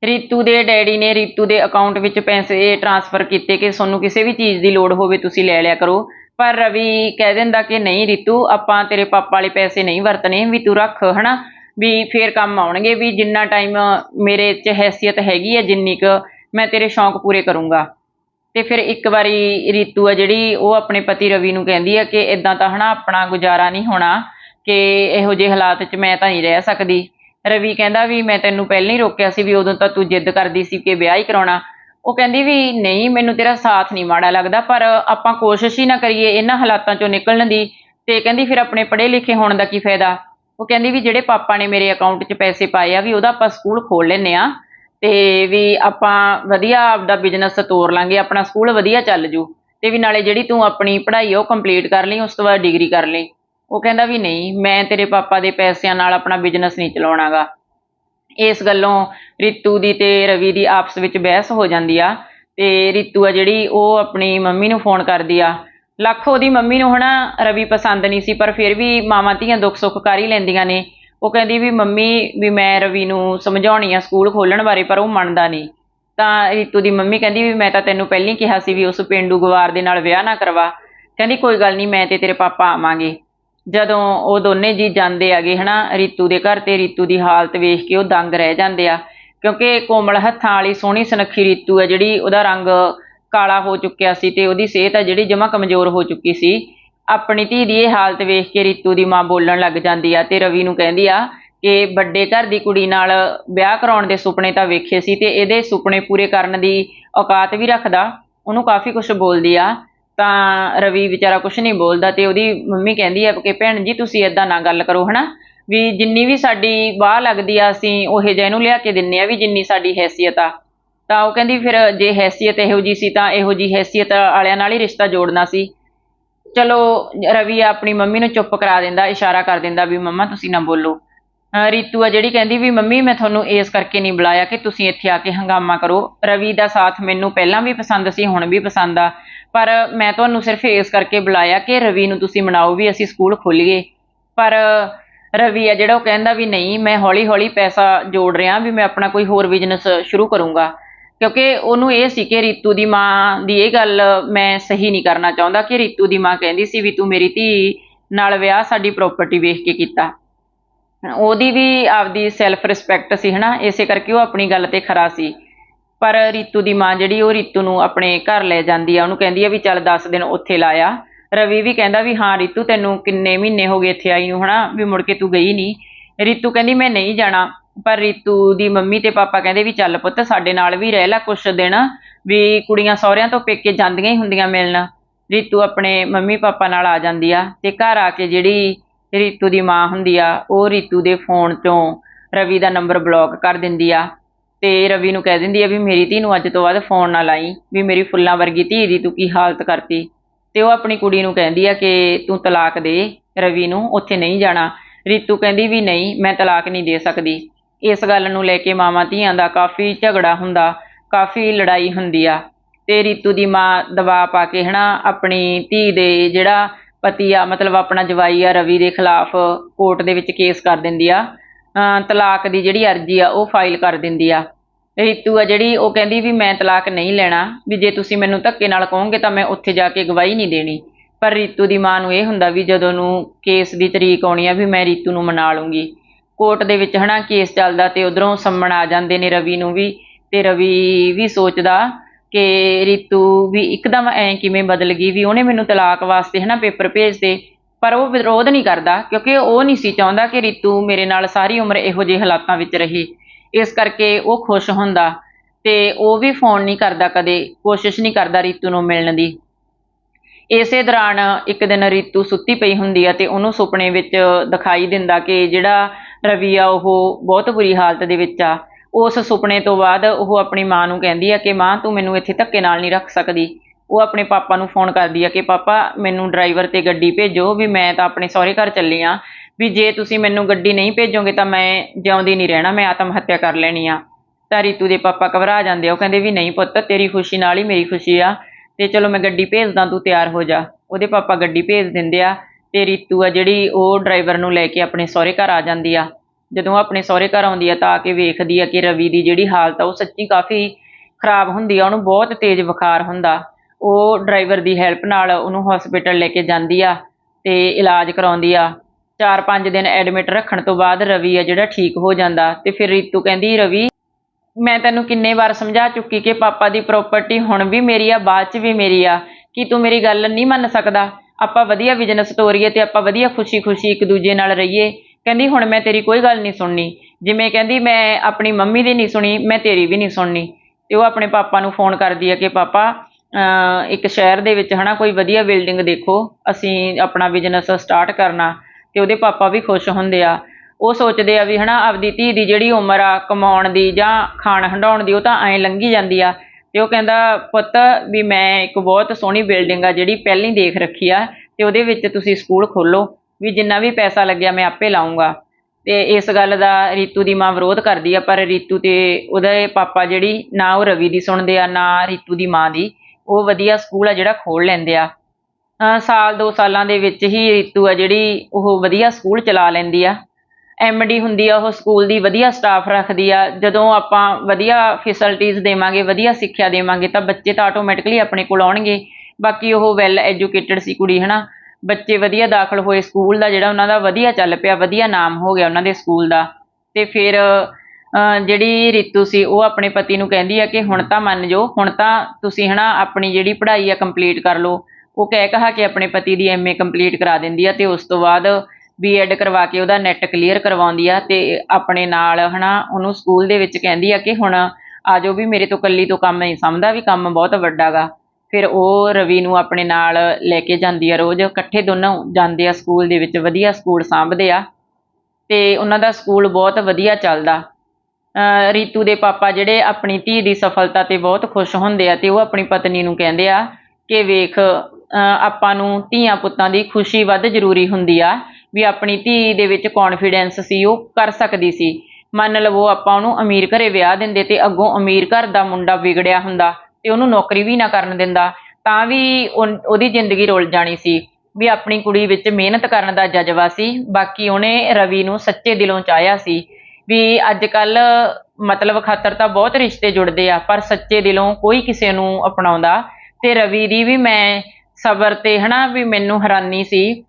ਰੀਤੂ ਦੇ ਡੈਡੀ ਨੇ ਰੀਤੂ ਦੇ ਅਕਾਊਂਟ ਵਿੱਚ ਪੈਸੇ ਟ੍ਰਾਂਸਫਰ ਕੀਤੇ ਕਿ ਤੁਹਾਨੂੰ ਕਿਸੇ ਵੀ ਚੀਜ਼ ਦੀ ਲੋੜ ਹੋਵੇ ਤੁਸੀਂ ਲੈ ਲਿਆ ਕਰੋ। ਪਰ ਰਵੀ ਕਹਿ ਦਿੰਦਾ ਕਿ ਨਹੀਂ ਰੀਤੂ ਆਪਾਂ ਤੇਰੇ ਪਾਪਾ ਵਾਲੇ ਪੈਸੇ ਨਹੀਂ ਵਰਤਣੇ ਵੀ ਤੂੰ ਰੱਖ ਹਨਾ। ਵੀ ਫੇਰ ਕੰਮ ਆਉਣਗੇ, ਵੀ ਜਿੰਨਾ ਟਾਈਮ ਮੇਰੇ 'ਚ ਹੈਸੀਅਤ ਹੈਗੀ ਹੈ ਜਿੰਨੀ ਕੁ ਮੈਂ ਤੇਰੇ ਸ਼ੌਂਕ ਪੂਰੇ ਕਰੂੰਗਾ। ਤੇ ਫਿਰ ਇੱਕ ਵਾਰੀ ਰੀਤੂ ਆ ਜਿਹੜੀ, ਉਹ ਆਪਣੇ ਪਤੀ ਰਵੀ ਨੂੰ ਕਹਿੰਦੀ ਆ ਕਿ ਇਦਾਂ ਤਾਂ ਹਨਾ ਆਪਣਾ ਗੁਜ਼ਾਰਾ ਨਹੀਂ ਹੋਣਾ ਕਿ ਇਹੋ ਜਿਹੇ ਹਾਲਾਤ 'ਚ ਮੈਂ ਤਾਂ ਨਹੀਂ ਰਹਿ ਸਕਦੀ। ਰਵੀ ਕਹਿੰਦਾ ਵੀ ਮੈਂ ਤੈਨੂੰ ਪਹਿਲਾਂ ਹੀ ਰੋਕਿਆ ਸੀ ਵੀ ਉਦੋਂ ਤਾਂ ਤੂੰ ਜਿੱਦ ਕਰਦੀ ਸੀ ਕਿ ਵਿਆਹ ਹੀ ਕਰਾਉਣਾ। ਉਹ ਕਹਿੰਦੀ ਵੀ ਨਹੀਂ, ਮੈਨੂੰ ਤੇਰਾ ਸਾਥ ਨਹੀਂ ਮਾੜਾ ਲੱਗਦਾ, ਪਰ ਆਪਾਂ ਕੋਸ਼ਿਸ਼ ਹੀ ਨਾ ਕਰੀਏ ਇਹਨਾਂ ਹਾਲਾਤਾਂ 'ਚੋਂ ਨਿਕਲਣ ਦੀ। ਤੇ ਕਹਿੰਦੀ ਫਿਰ ਆਪਣੇ ਪੜ੍ਹੇ ਲਿਖੇ ਹੋਣ ਦਾ ਕੀ ਫਾਇਦਾ? ਉਹ ਕਹਿੰਦੀ ਵੀ ਜਿਹੜੇ ਪਾਪਾ ਨੇ ਮੇਰੇ ਅਕਾਊਂਟ 'ਚ ਪੈਸੇ ਪਾਏ ਆ, ਵੀ ਉਹਦਾ ਆਪਾਂ ਸਕੂਲ ਖੋਲ ਲੈਨੇ ਆ ਤੇ ਵੀ ਆਪਾਂ ਵਧੀਆ ਆਪਦਾ ਬਿਜ਼ਨਸ ਤੋਰ ਲਾਂਗੇ, ਆਪਣਾ ਸਕੂਲ ਵਧੀਆ ਚੱਲ ਜੂ ਤੇ ਵੀ ਨਾਲੇ ਜਿਹੜੀ ਤੂੰ ਆਪਣੀ ਪੜ੍ਹਾਈ ਉਹ ਕੰਪਲੀਟ ਕਰ ਲਈ, ਉਸ ਤੋਂ ਬਾਅਦ ਡਿਗਰੀ ਕਰ ਲਈ। ਉਹ ਕਹਿੰਦਾ ਵੀ ਨਹੀਂ, ਮੈਂ ਤੇਰੇ ਪਾਪਾ ਦੇ ਪੈਸਿਆਂ ਨਾਲ ਆਪਣਾ ਬਿਜ਼ਨਸ ਨਹੀਂ ਚਲਾਉਣਾਗਾ। ਇਸ ਗੱਲੋਂ ਰਿਤੂ ਦੀ ਤੇ ਰਵੀ ਦੀ ਆਪਸ ਵਿੱਚ ਬਹਿਸ ਹੋ ਜਾਂਦੀ ਆ ਤੇ ਰਿਤੂ ਆ ਜਿਹੜੀ ਉਹ ਆਪਣੀ ਮੰਮੀ ਨੂੰ ਫੋਨ ਕਰਦੀ ਆ ਲੱਖ ਉਹਦੀ ਮੰਮੀ ਨੂੰ ਹਨਾ ਰਵੀ ਪਸੰਦ ਨਹੀਂ ਸੀ, ਪਰ ਫਿਰ ਵੀ ਮਾਵਾਂ ਧੀਆਂ ਦੁੱਖ ਸੁੱਖ ਕਰ ਹੀ ਲੈਂਦੀਆਂ ਨੇ। ਉਹ ਕਹਿੰਦੀ ਵੀ ਮੰਮੀ, ਵੀ ਮੈਂ ਰਵੀ ਨੂੰ ਸਮਝਾਉਣੀ ਆ ਸਕੂਲ ਖੋਲਣ ਬਾਰੇ, ਪਰ ਉਹ ਮੰਨਦਾ ਨਹੀਂ। ਤਾਂ ਰੀਤੂ ਦੀ ਮੰਮੀ ਕਹਿੰਦੀ ਵੀ ਮੈਂ ਤਾਂ ਤੈਨੂੰ ਪਹਿਲਾਂ ਹੀ ਕਿਹਾ ਸੀ ਵੀ ਉਸ ਪਿੰਡੂ ਗਵਾਰ ਦੇ ਨਾਲ ਵਿਆਹ ਨਾ ਕਰਵਾ। ਕਹਿੰਦੀ ਕੋਈ ਗੱਲ ਨਹੀਂ, ਮੈਂ ਤੇ ਤੇਰੇ ਪਾਪਾ ਆਵਾਂਗੇ। ਜਦੋਂ ਉਹ ਦੋਨੇ ਜੀ ਜਾਂਦੇ ਆਗੇ ਹਨਾ, ਰੀਤੂ ਦੇ ਘਰ ਤੇ ਰੀਤੂ ਦੀ ਹਾਲਤ ਵੇਖ ਕੇ ਉਹ ਦੰਗ ਰਹਿ ਜਾਂਦੇ ਆ। ਕਿਉਂਕਿ ਕੋਮਲ ਹੱਥਾਂ ਵਾਲੀ ਸੋਹਣੀ ਸੁਨੱਖੀ ਰੀਤੂ ਆ ਜਿਹੜੀ, ਉਹਦਾ ਰੰਗ ਕਾਲਾ ਹੋ ਚੁੱਕਿਆ ਸੀ ਤੇ ਉਹਦੀ ਸਿਹਤ ਆ ਜਿਹੜੀ ਜਮਾ ਕਮਜ਼ੋਰ ਹੋ ਚੁੱਕੀ ਸੀ। ਆਪਣੀ ਧੀ ਦੀ ਇਹ ਹਾਲਤ ਵੇਖ ਕੇ ਰੀਤੂ ਦੀ ਮਾਂ ਬੋਲਣ ਲੱਗ ਜਾਂਦੀ ਆ ਤੇ ਰਵੀ ਨੂੰ ਕਹਿੰਦੀ ਆ ਕਿ ਵੱਡੇ ਘਰ ਦੀ ਕੁੜੀ ਨਾਲ ਵਿਆਹ ਕਰਾਉਣ ਦੇ ਸੁਪਨੇ ਤਾਂ ਵੇਖੇ ਸੀ ਤੇ ਇਹਦੇ ਸੁਪਨੇ ਪੂਰੇ ਕਰਨ ਦੀ ਔਕਾਤ ਵੀ ਰੱਖਦਾ, ਉਹਨੂੰ ਕਾਫੀ ਕੁਝ ਬੋਲਦੀ ਆ। ਤਾਂ ਰਵੀ ਵਿਚਾਰਾ ਕੁਝ ਨਹੀਂ ਬੋਲਦਾ ਤੇ ਉਹਦੀ ਮੰਮੀ ਕਹਿੰਦੀ ਆ ਕਿ ਭੈਣ ਜੀ ਤੁਸੀਂ ਏਦਾਂ ਨਾ ਗੱਲ ਕਰੋ, ਹਨਾ? ਵੀ ਜਿੰਨੀ ਵੀ ਸਾਡੀ ਬਾਹ ਲੱਗਦੀ ਆ ਅਸੀਂ ਉਹੇ ਜਿਹੇ ਨੂੰ ਲਿਆ ਕੇ ਦਿੰਨੇ ਆ ਵੀ ਜਿੰਨੀ ਸਾਡੀ ਹੈਸੀਅਤ ਆ। ਤਾਂ ਉਹ ਕਹਿੰਦੀ ਫਿਰ ਜੇ ਹੈਸੀਅਤ ਇਹੋ ਜੀ ਸੀ ਤਾਂ ਇਹੋ ਜੀ ਹੈਸੀਅਤ ਵਾਲਿਆਂ ਨਾਲ ਹੀ ਰਿਸ਼ਤਾ ਜੋੜਨਾ ਸੀ। ਚਲੋ, ਰਵੀ ਆਪਣੀ ਮੰਮੀ ਨੂੰ ਚੁੱਪ ਕਰਾ ਦਿੰਦਾ, ਇਸ਼ਾਰਾ ਕਰ ਦਿੰਦਾ ਵੀ ਮੰਮਾ ਤੁਸੀਂ ਨਾ ਬੋਲੋ। ਰੀਤੂ ਆ ਜਿਹੜੀ ਕਹਿੰਦੀ ਵੀ ਮੰਮੀ ਮੈਂ ਤੁਹਾਨੂੰ ਇਸ ਕਰਕੇ ਨਹੀਂ ਬੁਲਾਇਆ ਕਿ ਤੁਸੀਂ ਇੱਥੇ ਆ ਕੇ ਹੰਗਾਮਾ ਕਰੋ। ਰਵੀ ਦਾ ਸਾਥ ਮੈਨੂੰ ਪਹਿਲਾਂ ਵੀ ਪਸੰਦ ਸੀ, ਹੁਣ ਵੀ ਪਸੰਦ ਆ। ਪਰ ਮੈਂ ਤੁਹਾਨੂੰ ਸਿਰਫ ਇਸ ਕਰਕੇ ਬੁਲਾਇਆ ਕਿ ਰਵੀ ਨੂੰ ਤੁਸੀਂ ਮਨਾਓ ਵੀ ਅਸੀਂ ਸਕੂਲ ਖੋਲੀਏ। ਪਰ ਰਵੀ ਆ ਜਿਹੜਾ ਉਹ ਕਹਿੰਦਾ ਵੀ ਨਹੀਂ, ਮੈਂ ਹੌਲੀ ਹੌਲੀ ਪੈਸਾ ਜੋੜ ਰਿਹਾ ਵੀ ਮੈਂ ਆਪਣਾ ਕੋਈ ਹੋਰ ਬਿਜ਼ਨਸ ਸ਼ੁਰੂ ਕਰੂੰਗਾ। ਕਿਉਂਕਿ ਉਹਨੂੰ ਇਹ ਸੀ ਕਿ ਰੀਤੂ ਦੀ ਮਾਂ ਦੀ ਇਹ ਗੱਲ ਮੈਂ ਸਹੀ ਨਹੀਂ ਕਰਨਾ ਚਾਹੁੰਦਾ ਕਿ ਰੀਤੂ ਦੀ ਮਾਂ ਕਹਿੰਦੀ ਸੀ ਵੀ ਤੂੰ ਮੇਰੀ ਧੀ ਨਾਲ ਵਿਆਹ ਸਾਡੀ ਪ੍ਰਾਪਰਟੀ ਵੇਖ ਕੇ ਕੀਤਾ। ਉਹਦੀ ਵੀ ਆਪਦੀ ਸੈਲਫ ਰਿਸਪੈਕਟ ਸੀ, ਹਨਾ? ਇਸੇ ਕਰਕੇ ਉਹ ਆਪਣੀ ਗੱਲ ਤੇ ਖਰਾ ਸੀ। ਪਰ ਰੀਤੂ ਦੀ ਮਾਂ ਜਿਹੜੀ, ਉਹ ਰੀਤੂ ਨੂੰ ਆਪਣੇ ਘਰ ਲੈ ਜਾਂਦੀ ਆ। ਉਹਨੂੰ ਕਹਿੰਦੀ ਆ ਵੀ ਚੱਲ 10 ਦਿਨ ਉੱਥੇ ਲਾਇਆ ਰਵੀ ਵੀ ਕਹਿੰਦਾ ਵੀ ਹਾਂ ਰੀਤੂ, ਤੈਨੂੰ ਕਿੰਨੇ ਮਹੀਨੇ ਹੋ ਗਏ ਇੱਥੇ ਆਈ ਨੂੰ, ਹਨਾ? ਵੀ ਮੁੜ ਕੇ ਤੂੰ ਗਈ ਨਹੀਂ। ਰੀਤੂ ਕਹਿੰਦੀ, ਮੈਂ ਨਹੀਂ ਜਾਣਾ। ਪਰ ਰੀਤੂ ਦੀ ਮੰਮੀ ਤੇ ਪਾਪਾ ਕਹਿੰਦੇ ਵੀ ਚੱਲ ਪੁੱਤ, ਸਾਡੇ ਨਾਲ ਵੀ ਰਹਿ ਲੈ ਕੁਛ ਦਿਨ, ਵੀ ਕੁੜੀਆਂ ਸਹੁਰਿਆਂ ਤੋਂ ਪੇਕੇ ਜਾਂਦੀਆਂ ਹੀ ਹੁੰਦੀਆਂ ਮਿਲਣ। ਰੀਤੂ ਆਪਣੇ ਮੰਮੀ ਪਾਪਾ ਨਾਲ ਆ ਜਾਂਦੀ ਆ ਤੇ ਘਰ ਆ ਕੇ ਜਿਹੜੀ ਰੀਤੂ ਦੀ ਮਾਂ ਹੁੰਦੀ ਆ, ਉਹ ਰੀਤੂ ਦੇ ਫੋਨ ਤੋਂ ਰਵੀ ਦਾ ਨੰਬਰ ਬਲੌਕ ਕਰ ਦਿੰਦੀ ਆ ਤੇ ਰਵੀ ਨੂੰ ਕਹਿ ਦਿੰਦੀ ਆ ਵੀ ਮੇਰੀ ਧੀ ਨੂੰ ਅੱਜ ਤੋਂ ਬਾਅਦ ਫੋਨ ਨਾ ਲਾਈ, ਵੀ ਮੇਰੀ ਫੁੱਲਾਂ ਵਰਗੀ ਧੀ ਦੀ ਤੂੰ ਕੀ ਹਾਲਤ ਕਰਤੀ? ਤੇ ਉਹ ਆਪਣੀ ਕੁੜੀ ਨੂੰ ਕਹਿੰਦੀ ਆ ਕਿ ਤੂੰ ਤਲਾਕ ਦੇ ਰਵੀ ਨੂੰ, ਉੱਥੇ ਨਹੀਂ ਜਾਣਾ। ਰੀਤੂ ਕਹਿੰਦੀ ਵੀ ਨਹੀਂ, ਮੈਂ ਤਲਾਕ ਨਹੀਂ ਦੇ ਸਕਦੀ। ਇਸ ਗੱਲ ਨੂੰ ਲੈ ਕੇ ਮਾਵਾਂ ਧੀਆਂ ਦਾ ਕਾਫੀ ਝਗੜਾ ਹੁੰਦਾ, ਕਾਫੀ ਲੜਾਈ ਹੁੰਦੀ ਆ। ਤੇ ਰੀਤੂ ਦੀ ਮਾਂ ਦਬਾਅ ਪਾ ਕੇ ਹਨਾ ਆਪਣੀ ਧੀ ਦੇ ਜਿਹੜਾ ਪਤੀ ਆ, ਮਤਲਬ ਆਪਣਾ ਜਵਾਈ ਆ, ਰਵੀ ਦੇ ਖਿਲਾਫ ਕੋਰਟ ਦੇ ਵਿੱਚ ਕੇਸ ਕਰ ਦਿੰਦੀ ਆ। ਤਲਾਕ ਦੀ ਜਿਹੜੀ ਅਰਜ਼ੀ ਆ, ਉਹ ਫਾਈਲ ਕਰ ਦਿੰਦੀ ਆ। ਰੀਤੂ ਆ ਜਿਹੜੀ ਉਹ ਕਹਿੰਦੀ ਵੀ ਮੈਂ ਤਲਾਕ ਨਹੀਂ ਲੈਣਾ, ਵੀ ਜੇ ਤੁਸੀਂ ਮੈਨੂੰ ਧੱਕੇ ਨਾਲ ਕਹੋਗੇ ਤਾਂ ਮੈਂ ਉੱਥੇ ਜਾ ਕੇ ਗਵਾਹੀ ਨਹੀਂ ਦੇਣੀ। ਪਰ ਰੀਤੂ ਦੀ ਮਾਂ ਨੂੰ ਇਹ ਹੁੰਦਾ ਵੀ ਜਦੋਂ ਨੂੰ ਕੇਸ ਦੀ ਤਰੀਕ ਆਉਣੀ ਆ ਵੀ ਮੈਂ ਰੀਤੂ ਨੂੰ ਮਨਾ ਲੂੰਗੀ ਕੋਰਟ ਦੇ ਵਿੱਚ ਹਨਾ ਕੇਸ ਚੱਲਦਾ ਤੇ ਉਧਰੋਂ ਸੰਮਣ ਆ ਜਾਂਦੇ ਨੇ ਰਵੀ ਨੂੰ ਵੀ, ਤੇ ਰਵੀ ਵੀ ਸੋਚਦਾ ਕਿ ਰੀਤੂ ਵੀ ਇੱਕਦਮ ਐ ਕਿਵੇਂ ਬਦਲ ਗਈ ਵੀ ਉਹਨੇ ਮੈਨੂੰ ਤਲਾਕ ਵਾਸਤੇ ਹਨਾ ਪੇਪਰ ਭੇਜਦੇ ਪਰ ਉਹ ਵਿਰੋਧ ਨਹੀਂ ਕਰਦਾ ਕਿਉਂਕਿ ਉਹ ਨਹੀਂ ਸੀ ਚਾਹੁੰਦਾ ਕਿ ਰੀਤੂ ਮੇਰੇ ਨਾਲ ਸਾਰੀ ਉਮਰ ਇਹੋ ਜਿਹੇ ਹਾਲਾਤਾਂ ਵਿੱਚ ਰਹੇ। ਇਸ ਕਰਕੇ ਉਹ ਖੁਸ਼ ਹੁੰਦਾ ਤੇ ਉਹ ਵੀ ਫੋਨ ਨਹੀਂ ਕਰਦਾ ਕਦੇ, ਕੋਸ਼ਿਸ਼ ਨਹੀਂ ਕਰਦਾ ਰੀਤੂ ਨੂੰ ਮਿਲਣ ਦੀ। ਇਸੇ ਦੌਰਾਨ ਇੱਕ ਦਿਨ ਰੀਤੂ ਸੁੱਤੀ ਪਈ ਹੁੰਦੀ ਆ ਤੇ ਉਹਨੂੰ ਸੁਪਨੇ ਵਿੱਚ ਦਿਖਾਈ ਦਿੰਦਾ ਕਿ ਜਿਹੜਾ ਰਵੀ ਆ ਉਹ ਬਹੁਤ ਬੁਰੀ ਹਾਲਤ ਦੇ ਵਿੱਚ ਆ। ਉਸ ਸੁਪਨੇ ਤੋਂ ਬਾਅਦ ਉਹ ਆਪਣੀ ਮਾਂ ਨੂੰ ਕਹਿੰਦੀ ਆ ਕਿ ਮਾਂ, ਤੂੰ ਮੈਨੂੰ ਇੱਥੇ ਧੱਕੇ ਨਾਲ ਨਹੀਂ ਰੱਖ ਸਕਦੀ। ਉਹ ਆਪਣੇ ਪਾਪਾ ਨੂੰ ਫੋਨ ਕਰਦੀ ਆ ਕਿ ਪਾਪਾ, ਮੈਨੂੰ ਡਰਾਈਵਰ ਤੇ ਗੱਡੀ ਭੇਜੋ ਵੀ ਮੈਂ ਤਾਂ ਆਪਣੇ ਸਹੁਰੇ ਘਰ ਚੱਲੀ ਆ। ਵੀ ਜੇ ਤੁਸੀਂ ਮੈਨੂੰ ਗੱਡੀ ਨਹੀਂ ਭੇਜੋਗੇ ਤਾਂ ਮੈਂ ਜਿਉਂਦੀ ਨਹੀਂ ਰਹਿਣਾ, ਮੈਂ ਆਤਮ ਹੱਤਿਆ ਕਰ ਲੈਣੀ ਆ। ਤਾਂ ਰੀਤੂ ਦੇ ਪਾਪਾ ਘਬਰਾ ਜਾਂਦੇ ਆ। ਉਹ ਕਹਿੰਦੇ ਵੀ ਨਹੀਂ ਪੁੱਤ, ਤੇਰੀ ਖੁਸ਼ੀ ਨਾਲ ਹੀ ਮੇਰੀ ਖੁਸ਼ੀ ਆ। ਤੇ ਚਲੋ ਮੈਂ ਗੱਡੀ ਭੇਜਦਾ, ਤੂੰ ਤਿਆਰ ਹੋ ਜਾ। ਉਹਦੇ ਪਾਪਾ ਗੱਡੀ ਭੇਜ ਦਿੰਦੇ ਆ ਤੇ ਰੀਤੂ ਆ ਜਿਹੜੀ ਉਹ ਡਰਾਈਵਰ ਨੂੰ ਲੈ ਕੇ ਆਪਣੇ ਸਹੁਰੇ ਘਰ ਆ ਜਾਂਦੀ ਆ। ਜਦੋਂ ਆਪਣੇ ਸਹੁਰੇ ਘਰ ਆਉਂਦੀ ਆ ਤਾਂ ਆ ਕੇ ਵੇਖਦੀ ਆ ਕਿ ਰਵੀ ਦੀ ਜਿਹੜੀ ਹਾਲਤ ਆ, ਉਹ ਸੱਚੀ ਕਾਫੀ ਖਰਾਬ ਹੁੰਦੀ ਆ, ਉਹਨੂੰ ਬਹੁਤ ਤੇਜ਼ ਬੁਖਾਰ ਹੁੰਦਾ। ਉਹ ਡਰਾਈਵਰ ਦੀ ਹੈਲਪ ਨਾਲ ਉਹਨੂੰ ਹਸਪੀਟਲ ਲੈ ਕੇ ਜਾਂਦੀ ਆ ਤੇ ਇਲਾਜ ਕਰਾਉਂਦੀ ਆ। 4-5 ਦਿਨ ਐਡਮਿਟ ਰੱਖਣ ਤੋਂ ਬਾਅਦ ਰਵੀ ਆ ਜਿਹੜਾ ਠੀਕ ਹੋ ਜਾਂਦਾ ਤੇ ਫਿਰ ਰੀਤੂ ਕਹਿੰਦੀ, ਰਵੀ ਮੈਂ ਤੈਨੂੰ ਕਿੰਨੇ ਵਾਰ ਸਮਝਾ ਚੁੱਕੀ ਕਿ ਪਾਪਾ ਦੀ ਪ੍ਰਾਪਰਟੀ ਹੁਣ ਵੀ ਮੇਰੀ ਆ, ਬਾਅਦ ਚ ਵੀ ਮੇਰੀ ਆ। ਕੀ ਤੂੰ ਮੇਰੀ ਗੱਲ ਨਹੀਂ ਮੰਨ ਸਕਦਾ? ਆਪਾਂ ਵਧੀਆ ਬਿਜ਼ਨਸ ਤੋਰੀਏ ਤੇ ਆਪਾਂ ਵਧੀਆ ਖੁਸ਼ੀ-ਖੁਸ਼ੀ ਇੱਕ ਦੂਜੇ ਨਾਲ ਰਹੀਏ। ਕਹਿੰਦੀ, ਹੁਣ ਮੈਂ ਤੇਰੀ ਕੋਈ ਗੱਲ ਨਹੀਂ ਸੁਣਨੀ। ਜਿਵੇਂ ਕਹਿੰਦੀ, ਮੈਂ ਆਪਣੀ ਮੰਮੀ ਦੀ ਨਹੀਂ ਸੁਣੀ, ਮੈਂ ਤੇਰੀ ਵੀ ਨਹੀਂ ਸੁਣਨੀ। ਤੇ ਉਹ ਆਪਣੇ ਪਾਪਾ ਨੂੰ ਫੋਨ ਕਰਦੀ ਆ ਕਿ, ਪਾਪਾ ਇੱਕ ਸ਼ਹਿਰ ਦੇ ਵਿੱਚ ਹਨਾ ਕੋਈ ਵਧੀਆ ਬਿਲਡਿੰਗ ਦੇਖੋ। ਅਸੀਂ ਆਪਣਾ ਬਿਜ਼ਨਸ ਸਟਾਰਟ ਕਰਨਾ। ਤੇ ਉਹਦੇ ਪਾਪਾ ਵੀ ਖੁਸ਼ ਹੁੰਦੇ ਆ। ਉਹ ਸੋਚਦੇ ਆ ਵੀ ਹਨਾ ਆਪਦੀ ਧੀ ਦੀ ਜਿਹੜੀ ਉਮਰ ਆ ਕਮਾਉਣ ਦੀ ਜਾਂ ਖਾਣ ਹੰਡਾਉਣ ਦੀ, ਉਹ ਤਾਂ ਐਂ ਲੰਘੀ ਜਾਂਦੀ ਆ। ਤੇ ਉਹ ਕਹਿੰਦਾ, ਪੁੱਤ, ਵੀ ਮੈਂ ਇੱਕ ਬਹੁਤ ਸੋਹਣੀ ਬਿਲਡਿੰਗ ਆ ਜਿਹੜੀ ਪਹਿਲਾਂ ਹੀ ਦੇਖ ਰੱਖੀ ਆ, ਤੇ ਉਹਦੇ ਵਿੱਚ ਤੁਸੀਂ ਸਕੂਲ ਖੋਲੋ ਵੀ ਜਿੰਨਾ ਵੀ ਪੈਸਾ ਲੱਗਿਆ ਮੈਂ ਆਪੇ ਲਾਉਂਗਾ ਤੇ ਇਸ ਗੱਲ ਦਾ ਰੀਤੂ ਦੀ ਮਾਂ ਵਿਰੋਧ ਕਰਦੀ ਆ, ਪਰ ਰੀਤੂ ਤੇ ਉਹਦੇ ਪਾਪਾ ਜਿਹੜੀ ਨਾ ਉਹ ਰਵੀ ਦੀ ਸੁਣਦੇ ਆ, ਨਾ ਰੀਤੂ ਦੀ ਮਾਂ ਦੀ, ਉਹ ਵਧੀਆ ਸਕੂਲ ਆ ਜਿਹੜਾ ਖੋਲ ਲੈਂਦੇ ਆ। ਸਾਲ ਦੋ ਸਾਲਾਂ ਦੇ ਵਿੱਚ ਹੀ ਰੀਤੂ ਆ ਜਿਹੜੀ ਉਹ ਵਧੀਆ ਸਕੂਲ ਚਲਾ ਲੈਂਦੀ ਆ। ਐਮਡੀ ਹੁੰਦੀ ਆ, ਉਹ ਸਕੂਲ ਦੀ ਵਧੀਆ ਸਟਾਫ ਰੱਖਦੀ ਆ। ਜਦੋਂ ਆਪਾਂ ਵਧੀਆ ਫੈਸਿਲਿਟੀਆਂ ਦੇਵਾਂਗੇ, ਵਧੀਆ ਸਿੱਖਿਆ ਦੇਵਾਂਗੇ, ਤਾਂ ਬੱਚੇ ਤਾਂ ਆਟੋਮੈਟਿਕਲੀ ਆਪਣੇ ਕੋਲ ਆਉਣਗੇ। ਬਾਕੀ ਉਹ ਵੈਲ ਐਜੂਕੇਟਡ ਸੀ ਕੁੜੀ, ਹਨਾ। ਬੱਚੇ ਵਧੀਆ ਦਾਖਲ ਹੋਏ ਸਕੂਲ ਦਾ, ਜਿਹੜਾ ਉਹਨਾਂ ਦਾ ਵਧੀਆ ਚੱਲ ਪਿਆ, ਵਧੀਆ ਨਾਮ ਹੋ ਗਿਆ ਉਹਨਾਂ ਦੇ ਸਕੂਲ ਦਾ। ਤੇ ਫਿਰ ਜਿਹੜੀ ਰਿਤੂ ਸੀ, ਉਹ ਆਪਣੇ ਪਤੀ ਨੂੰ ਕਹਿੰਦੀ ਆ ਕਿ ਹੁਣ ਤਾਂ ਮੰਨ ਜਾਓ, ਹੁਣ ਤਾਂ ਤੁਸੀਂ, ਹਨਾ, ਆਪਣੀ ਜਿਹੜੀ ਪੜ੍ਹਾਈ ਆ ਕੰਪਲੀਟ ਕਰ ਲਓ। ਉਹ ਕਹਿ ਕਹਾ ਕੇ ਆਪਣੇ ਪਤੀ ਦੀ ਐਮਏ ਕੰਪਲੀਟ ਕਰਾ ਦਿੰਦੀ ਆ ਤੇ ਉਸ ਤੋਂ ਬਾਅਦ ਬੀਐਡ ਕਰਵਾ ਕੇ ਉਹਦਾ ਨੈਟ ਕਲੀਅਰ ਕਰਵਾਉਂਦੀ ਆ ਤੇ ਆਪਣੇ ਨਾਲ ਹਨਾ ਉਹਨੂੰ ਸਕੂਲ ਦੇ ਵਿੱਚ ਕਹਿੰਦੀ ਆ ਕਿ ਹੁਣ ਆਜੋ ਵੀ ਮੇਰੇ ਤੋਂ ਕੱਲੀ ਤੋਂ ਕੰਮ ਨਹੀਂ ਸਮਝਦਾ ਵੀ ਕੰਮ ਬਹੁਤ ਵੱਡਾ ਗਾ। ਫਿਰ ਉਹ ਰਵੀ ਨੂੰ ਆਪਣੇ ਨਾਲ ਲੈ ਕੇ ਜਾਂਦੀ ਆ ਰੋਜ਼। ਇਕੱਠੇ ਦੋਨੋਂ ਜਾਂਦੇ ਆ ਸਕੂਲ ਦੇ ਵਿੱਚ, ਵਧੀਆ ਸਕੂਲ ਸਾਂਭਦੇ ਆ ਤੇ ਉਹਨਾਂ ਦਾ ਸਕੂਲ ਬਹੁਤ ਵਧੀਆ ਚੱਲਦਾ। ਅਹ ਰੀਤੂ ਦੇ ਪਾਪਾ ਜਿਹੜੇ ਆਪਣੀ ਧੀ ਦੀ ਸਫਲਤਾ ਤੇ ਬਹੁਤ ਖੁਸ਼ ਹੁੰਦੇ ਆ ਤੇ ਉਹ ਆਪਣੀ ਪਤਨੀ ਨੂੰ ਕਹਿੰਦੇ ਆ ਕਿ ਵੇਖ ਆਪਾਂ ਨੂੰ ਧੀਆਂ ਪੁੱਤਾਂ ਦੀ ਖੁਸ਼ੀ ਵੱਧ ਜ਼ਰੂਰੀ ਹੁੰਦੀ ਆ। ਵੀ ਆਪਣੀ ਧੀ ਦੇ ਵਿੱਚ ਕੌਨਫੀਡੈਂਸ ਸੀ, ਉਹ ਕਰ ਸਕਦੀ ਸੀ। ਮੰਨ ਲਵੋ ਆਪਾਂ ਉਹਨੂੰ ਅਮੀਰ ਘਰੇ ਵਿਆਹ ਦਿੰਦੇ ਤੇ ਅੱਗੋਂ ਅਮੀਰ ਘਰ ਦਾ ਮੁੰਡਾ ਵਿਗੜਿਆ ਹੁੰਦਾ ਤੇ ਉਹਨੂੰ ਨੌਕਰੀ ਵੀ ਨਾ ਕਰਨ ਦਿੰਦਾ, ਤਾਂ ਵੀ ਉਨ- ਉਹਦੀ ਜ਼ਿੰਦਗੀ ਰੁਲ ਜਾਣੀ ਸੀ। ਵੀ ਆਪਣੀ ਕੁੜੀ ਵਿੱਚ ਮਿਹਨਤ ਕਰਨ ਦਾ ਜਜ਼ਬਾ ਸੀ, ਬਾਕੀ ਉਹਨੇ ਰਵੀ ਨੂੰ ਸੱਚੇ ਦਿਲੋਂ ਚਾਹਿਆ ਸੀ। ਵੀ ਅੱਜ ਕੱਲ ਮਤਲਬ ਖਾਤਰ ਤਾਂ ਬਹੁਤ ਰਿਸ਼ਤੇ ਜੁੜਦੇ ਆ, ਪਰ ਸੱਚੇ ਦਿਲੋਂ ਕੋਈ ਕਿਸੇ ਨੂੰ ਅਪਣਾਉਂਦਾ। ਤੇ ਰਵੀ ਦੀ ਵੀ ਮੈਂ ਸਬਰ ਤੇ ਹਨਾ ਵੀ ਮੈਨੂੰ ਹੈਰਾਨੀ ਸੀ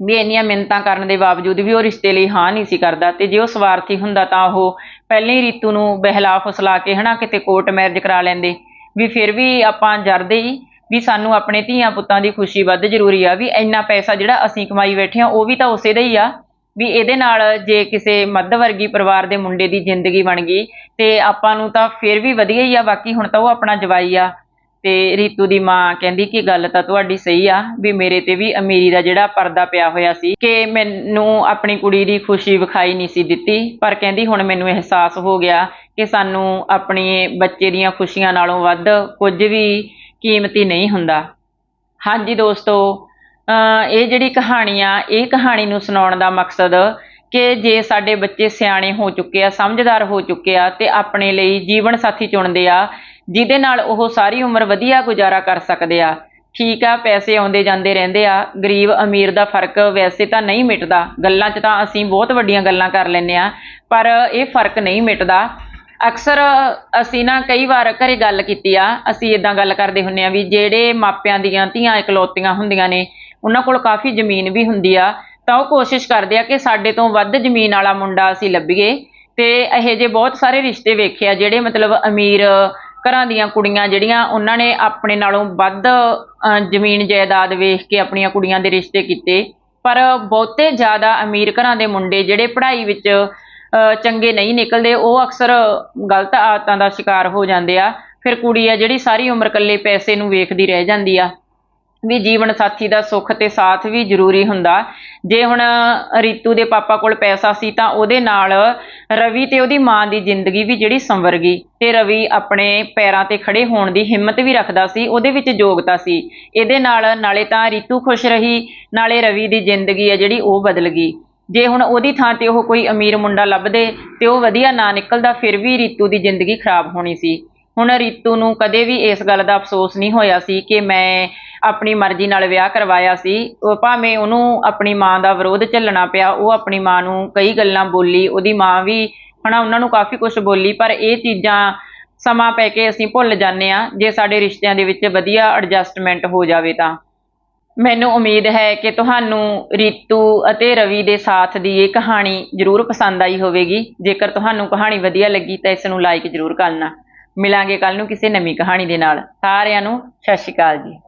ਵੀ ਇੰਨੀਆਂ ਮਿੰਨਤਾਂ ਕਰਨ ਦੇ ਬਾਵਜੂਦ ਵੀ ਉਹ ਰਿਸ਼ਤੇ ਲਈ ਹਾਂ ਨਹੀਂ ਸੀ ਕਰਦਾ ਤੇ ਜੇ ਉਹ ਸਵਾਰਥੀ ਹੁੰਦਾ ਤਾਂ ਉਹ ਪਹਿਲਾਂ ਹੀ ਰੀਤੂ ਨੂੰ ਬਹਿਲਾ ਫੁਸਲਾ ਕੇ ਹਨਾ ਕਿਤੇ ਕੋਰਟ ਮੈਰਿਜ ਕਰਾ ਲੈਂਦੇ। ਵੀ ਫਿਰ ਵੀ ਆਪਾਂ ਜਰਦੇ ਹੀ, ਵੀ ਸਾਨੂੰ ਆਪਣੇ ਧੀਆਂ ਪੁੱਤਾਂ ਦੀ ਖੁਸ਼ੀ ਵੱਧ ਜ਼ਰੂਰੀ ਆ, ਵੀ ਇੰਨਾ ਪੈਸਾ ਜਿਹੜਾ ਅਸੀਂ ਕਮਾਈ ਬੈਠੇ ਆ, ਉਹ ਵੀ ਤਾਂ ਉਸੇ ਦਾ ਹੀ ਆ। ਵੀ ਇਹਦੇ ਨਾਲ ਜੇ ਕਿਸੇ ਮੱਧ ਵਰਗੀ ਪਰਿਵਾਰ ਦੇ ਮੁੰਡੇ ਦੀ ਜ਼ਿੰਦਗੀ ਬਣ ਗਈ ਤੇ ਆਪਾਂ ਨੂੰ ਤਾਂ ਫਿਰ ਵੀ ਵਧੀਆ ਹੀ ਆ, ਬਾਕੀ ਹੁਣ ਤਾਂ ਉਹ ਆਪਣਾ ਜਵਾਈ ਆ। ਤੇ ਰੀਤੂ ਦੀ ਮਾਂ ਕਹਿੰਦੀ ਕਿ ਗੱਲ ਤਾਂ ਤੁਹਾਡੀ ਸਹੀ ਆ, ਵੀ ਮੇਰੇ ਤੇ ਵੀ ਅਮੀਰੀ ਦਾ ਜਿਹੜਾ ਪਰਦਾ ਪਿਆ ਹੋਇਆ ਸੀ ਕਿ ਮੈਨੂੰ ਆਪਣੀ ਕੁੜੀ ਦੀ ਖੁਸ਼ੀ ਵਿਖਾਈ ਨਹੀਂ ਸੀ ਦਿੱਤੀ, ਪਰ ਕਹਿੰਦੀ ਹੁਣ ਮੈਨੂੰ ਅਹਿਸਾਸ ਹੋ ਗਿਆ ਕਿ ਸਾਨੂੰ ਆਪਣੇ ਬੱਚੇ ਦੀਆਂ ਖੁਸ਼ੀਆਂ ਨਾਲੋਂ ਵੱਧ ਕੁਝ ਵੀ ਕੀਮਤੀ ਨਹੀਂ ਹੁੰਦਾ। ਹਾਂਜੀ ਦੋਸਤੋ, ਅਹ ਇਹ ਜਿਹੜੀ ਕਹਾਣੀ ਆ, ਇਹ ਕਹਾਣੀ ਨੂੰ ਸੁਣਾਉਣ ਦਾ ਮਕਸਦ ਕਿ ਜੇ ਸਾਡੇ ਬੱਚੇ ਸਿਆਣੇ ਹੋ ਚੁੱਕੇ ਆ, ਸਮਝਦਾਰ ਹੋ ਚੁੱਕੇ ਆ ਤੇ ਆਪਣੇ ਲਈ ਜੀਵਨ ਸਾਥੀ ਚੁਣਦੇ ਆ ਜਿਹਦੇ ਨਾਲ ਉਹ ਸਾਰੀ ਉਮਰ ਵਧੀਆ ਗੁਜ਼ਾਰਾ ਕਰ ਸਕਦੇ ਆ। ਠੀਕ ਆ, ਪੈਸੇ ਆਉਂਦੇ ਜਾਂਦੇ ਰਹਿੰਦੇ ਆ। ਗਰੀਬ ਅਮੀਰ ਦਾ ਫ਼ਰਕ ਵੈਸੇ ਤਾਂ ਨਹੀਂ ਮਿਟਦਾ। ਗੱਲਾਂ 'ਚ ਤਾਂ ਅਸੀਂ ਬਹੁਤ ਵੱਡੀਆਂ ਗੱਲਾਂ ਕਰ ਲੈਂਦੇ ਆ, ਪਰ ਇਹ ਫ਼ਰਕ ਨਹੀਂ ਮਿਟਦਾ। ਅਕਸਰ ਅਸੀਂ ਨਾ ਕਈ ਵਾਰ ਘਰੇ ਗੱਲ ਕੀਤੀ ਆ, ਅਸੀਂ ਇਦਾਂ ਗੱਲ ਕਰਦੇ ਹੁੰਨੇ ਆ ਵੀ ਜਿਹੜੇ ਮਾਪਿਆਂ ਦੀਆਂ ਧੀਆਂ ਇਕਲੌਤੀਆਂ ਹੁੰਦੀਆਂ ਨੇ, ਉਹਨਾਂ ਕੋਲ ਕਾਫੀ ਜ਼ਮੀਨ ਵੀ ਹੁੰਦੀ ਆ। ਤਾਂ ਉਹ ਕੋਸ਼ਿਸ਼ ਕਰਦੇ ਆ ਕਿ ਸਾਡੇ ਤੋਂ ਵੱਧ ਜ਼ਮੀਨ ਵਾਲਾ ਮੁੰਡਾ ਅਸੀਂ ਲੱਭੀਏ। ਤੇ ਇਹੋ ਜਿਹੇ ਬਹੁਤ ਸਾਰੇ ਰਿਸ਼ਤੇ ਵੇਖੇ ਆ, ਜਿਹੜੇ ਮਤਲਬ ਅਮੀਰ ਘਰਾਂ ਦੀਆਂ ਕੁੜੀਆਂ ਜਿਹੜੀਆਂ ਉਹਨਾਂ ਨੇ ਆਪਣੇ ਨਾਲੋਂ ਵੱਧ ਅਹ, ਜ਼ਮੀਨ ਜਾਇਦਾਦ ਵੇਖ ਕੇ ਆਪਣੀਆਂ ਕੁੜੀਆਂ ਦੇ ਰਿਸ਼ਤੇ ਕੀਤੇ। ਪਰ ਬਹੁਤੇ ਜ਼ਿਆਦਾ ਅਮੀਰ ਘਰਾਂ ਦੇ ਮੁੰਡੇ ਜਿਹੜੇ ਪੜ੍ਹਾਈ ਵਿੱਚ ਅਹ, ਚੰਗੇ ਨਹੀਂ ਨਿਕਲਦੇ ਉਹ ਅਕਸਰ ਗਲਤ ਆਦਤਾਂ ਦਾ ਸ਼ਿਕਾਰ ਹੋ ਜਾਂਦੇ ਆ। ਫਿਰ ਕੁੜੀ ਆ ਜਿਹੜੀ ਸਾਰੀ ਉਮਰ ਇਕੱਲੇ ਪੈਸੇ ਨੂੰ ਵੇਖਦੀ ਰਹਿ ਜਾਂਦੀ ਆ। ਵੀ ਜੀਵਨ ਸਾਥੀ ਦਾ ਸੁੱਖ ਤੇ ਸਾਥ ਵੀ ਜ਼ਰੂਰੀ ਹੁੰਦਾ। ਜੇ ਹੁਣ ਰੀਤੂ ਦੇ ਪਾਪਾ ਕੋਲ ਪੈਸਾ ਸੀ ਤਾਂ ਉਹਦੇ ਨਾਲ ਰਵੀ ਤੇ ਉਹਦੀ ਮਾਂ ਦੀ ਜ਼ਿੰਦਗੀ ਵੀ ਜਿਹੜੀ ਸੰਵਰ ਗਈ ਤੇ ਰਵੀ ਆਪਣੇ ਪੈਰਾਂ ਤੇ ਖੜੇ ਹੋਣ ਦੀ ਹਿੰਮਤ ਵੀ ਰੱਖਦਾ ਸੀ, ਉਹਦੇ ਵਿੱਚ ਯੋਗਤਾ ਸੀ। ਇਹਦੇ ਨਾਲ ਨਾਲੇ ਤਾਂ ਰੀਤੂ ਖੁਸ਼ ਰਹੀ, ਨਾਲੇ ਰਵੀ ਦੀ ਜ਼ਿੰਦਗੀ ਹੈ ਜਿਹੜੀ ਉਹ ਬਦਲ ਗਈ। ਜੇ ਹੁਣ ਉਹਦੀ ਥਾਂ ਤੇ ਉਹ ਕੋਈ ਅਮੀਰ ਮੁੰਡਾ ਲੱਭਦੇ ਤੇ ਉਹ ਵਧੀਆ ਨਾ ਨਿਕਲਦਾ, ਫਿਰ ਵੀ ਰੀਤੂ ਦੀ ਜ਼ਿੰਦਗੀ ਖਰਾਬ ਹੋਣੀ ਸੀ। ਹੁਣ ਰੀਤੂ ਨੂੰ ਕਦੇ ਵੀ ਇਸ ਗੱਲ ਦਾ ਅਫਸੋਸ ਨਹੀਂ ਹੋਇਆ ਸੀ ਕਿ ਮੈਂ ਆਪਣੀ ਮਰਜ਼ੀ ਨਾਲ ਵਿਆਹ ਕਰਵਾਇਆ ਸੀ, ਉਹ ਭਾਵੇਂ ਉਹਨੂੰ ਆਪਣੀ ਮਾਂ ਦਾ ਵਿਰੋਧ ਝੱਲਣਾ ਪਿਆ, ਉਹ ਆਪਣੀ ਮਾਂ ਨੂੰ ਕਈ ਗੱਲਾਂ ਬੋਲੀ, ਉਹਦੀ ਮਾਂ ਵੀ ਹਨਾ ਉਹਨਾਂ ਨੂੰ ਕਾਫੀ ਕੁਝ ਬੋਲੀ, ਪਰ ਇਹ ਚੀਜ਼ਾਂ ਸਮਾਂ ਪੈ ਕੇ ਅਸੀਂ ਭੁੱਲ ਜਾਂਦੇ ਆ ਜੇ ਸਾਡੇ ਰਿਸ਼ਤਿਆਂ ਦੇ ਵਿੱਚ ਵਧੀਆ ਐਡਜਸਟਮੈਂਟ ਹੋ ਜਾਵੇ ਤਾਂ। ਮੈਨੂੰ ਉਮੀਦ ਹੈ ਕਿ ਤੁਹਾਨੂੰ ਰੀਤੂ ਅਤੇ ਰਵੀ ਦੇ ਸਾਥ ਦੀ ਇਹ ਕਹਾਣੀ ਜ਼ਰੂਰ ਪਸੰਦ ਆਈ ਹੋਵੇਗੀ। ਜੇਕਰ ਤੁਹਾਨੂੰ ਕਹਾਣੀ ਵਧੀਆ ਲੱਗੀ ਤਾਂ ਇਸ ਨੂੰ ਲਾਈਕ ਜ਼ਰੂਰ ਕਰਨਾ। ਮਿਲਾਂਗੇ ਕੱਲ ਨੂੰ ਕਿਸੇ ਨਵੀਂ ਕਹਾਣੀ ਦੇ ਨਾਲ। ਸਾਰਿਆਂ ਨੂੰ ਸਤਿ ਸ਼੍ਰੀ ਅਕਾਲ ਜੀ।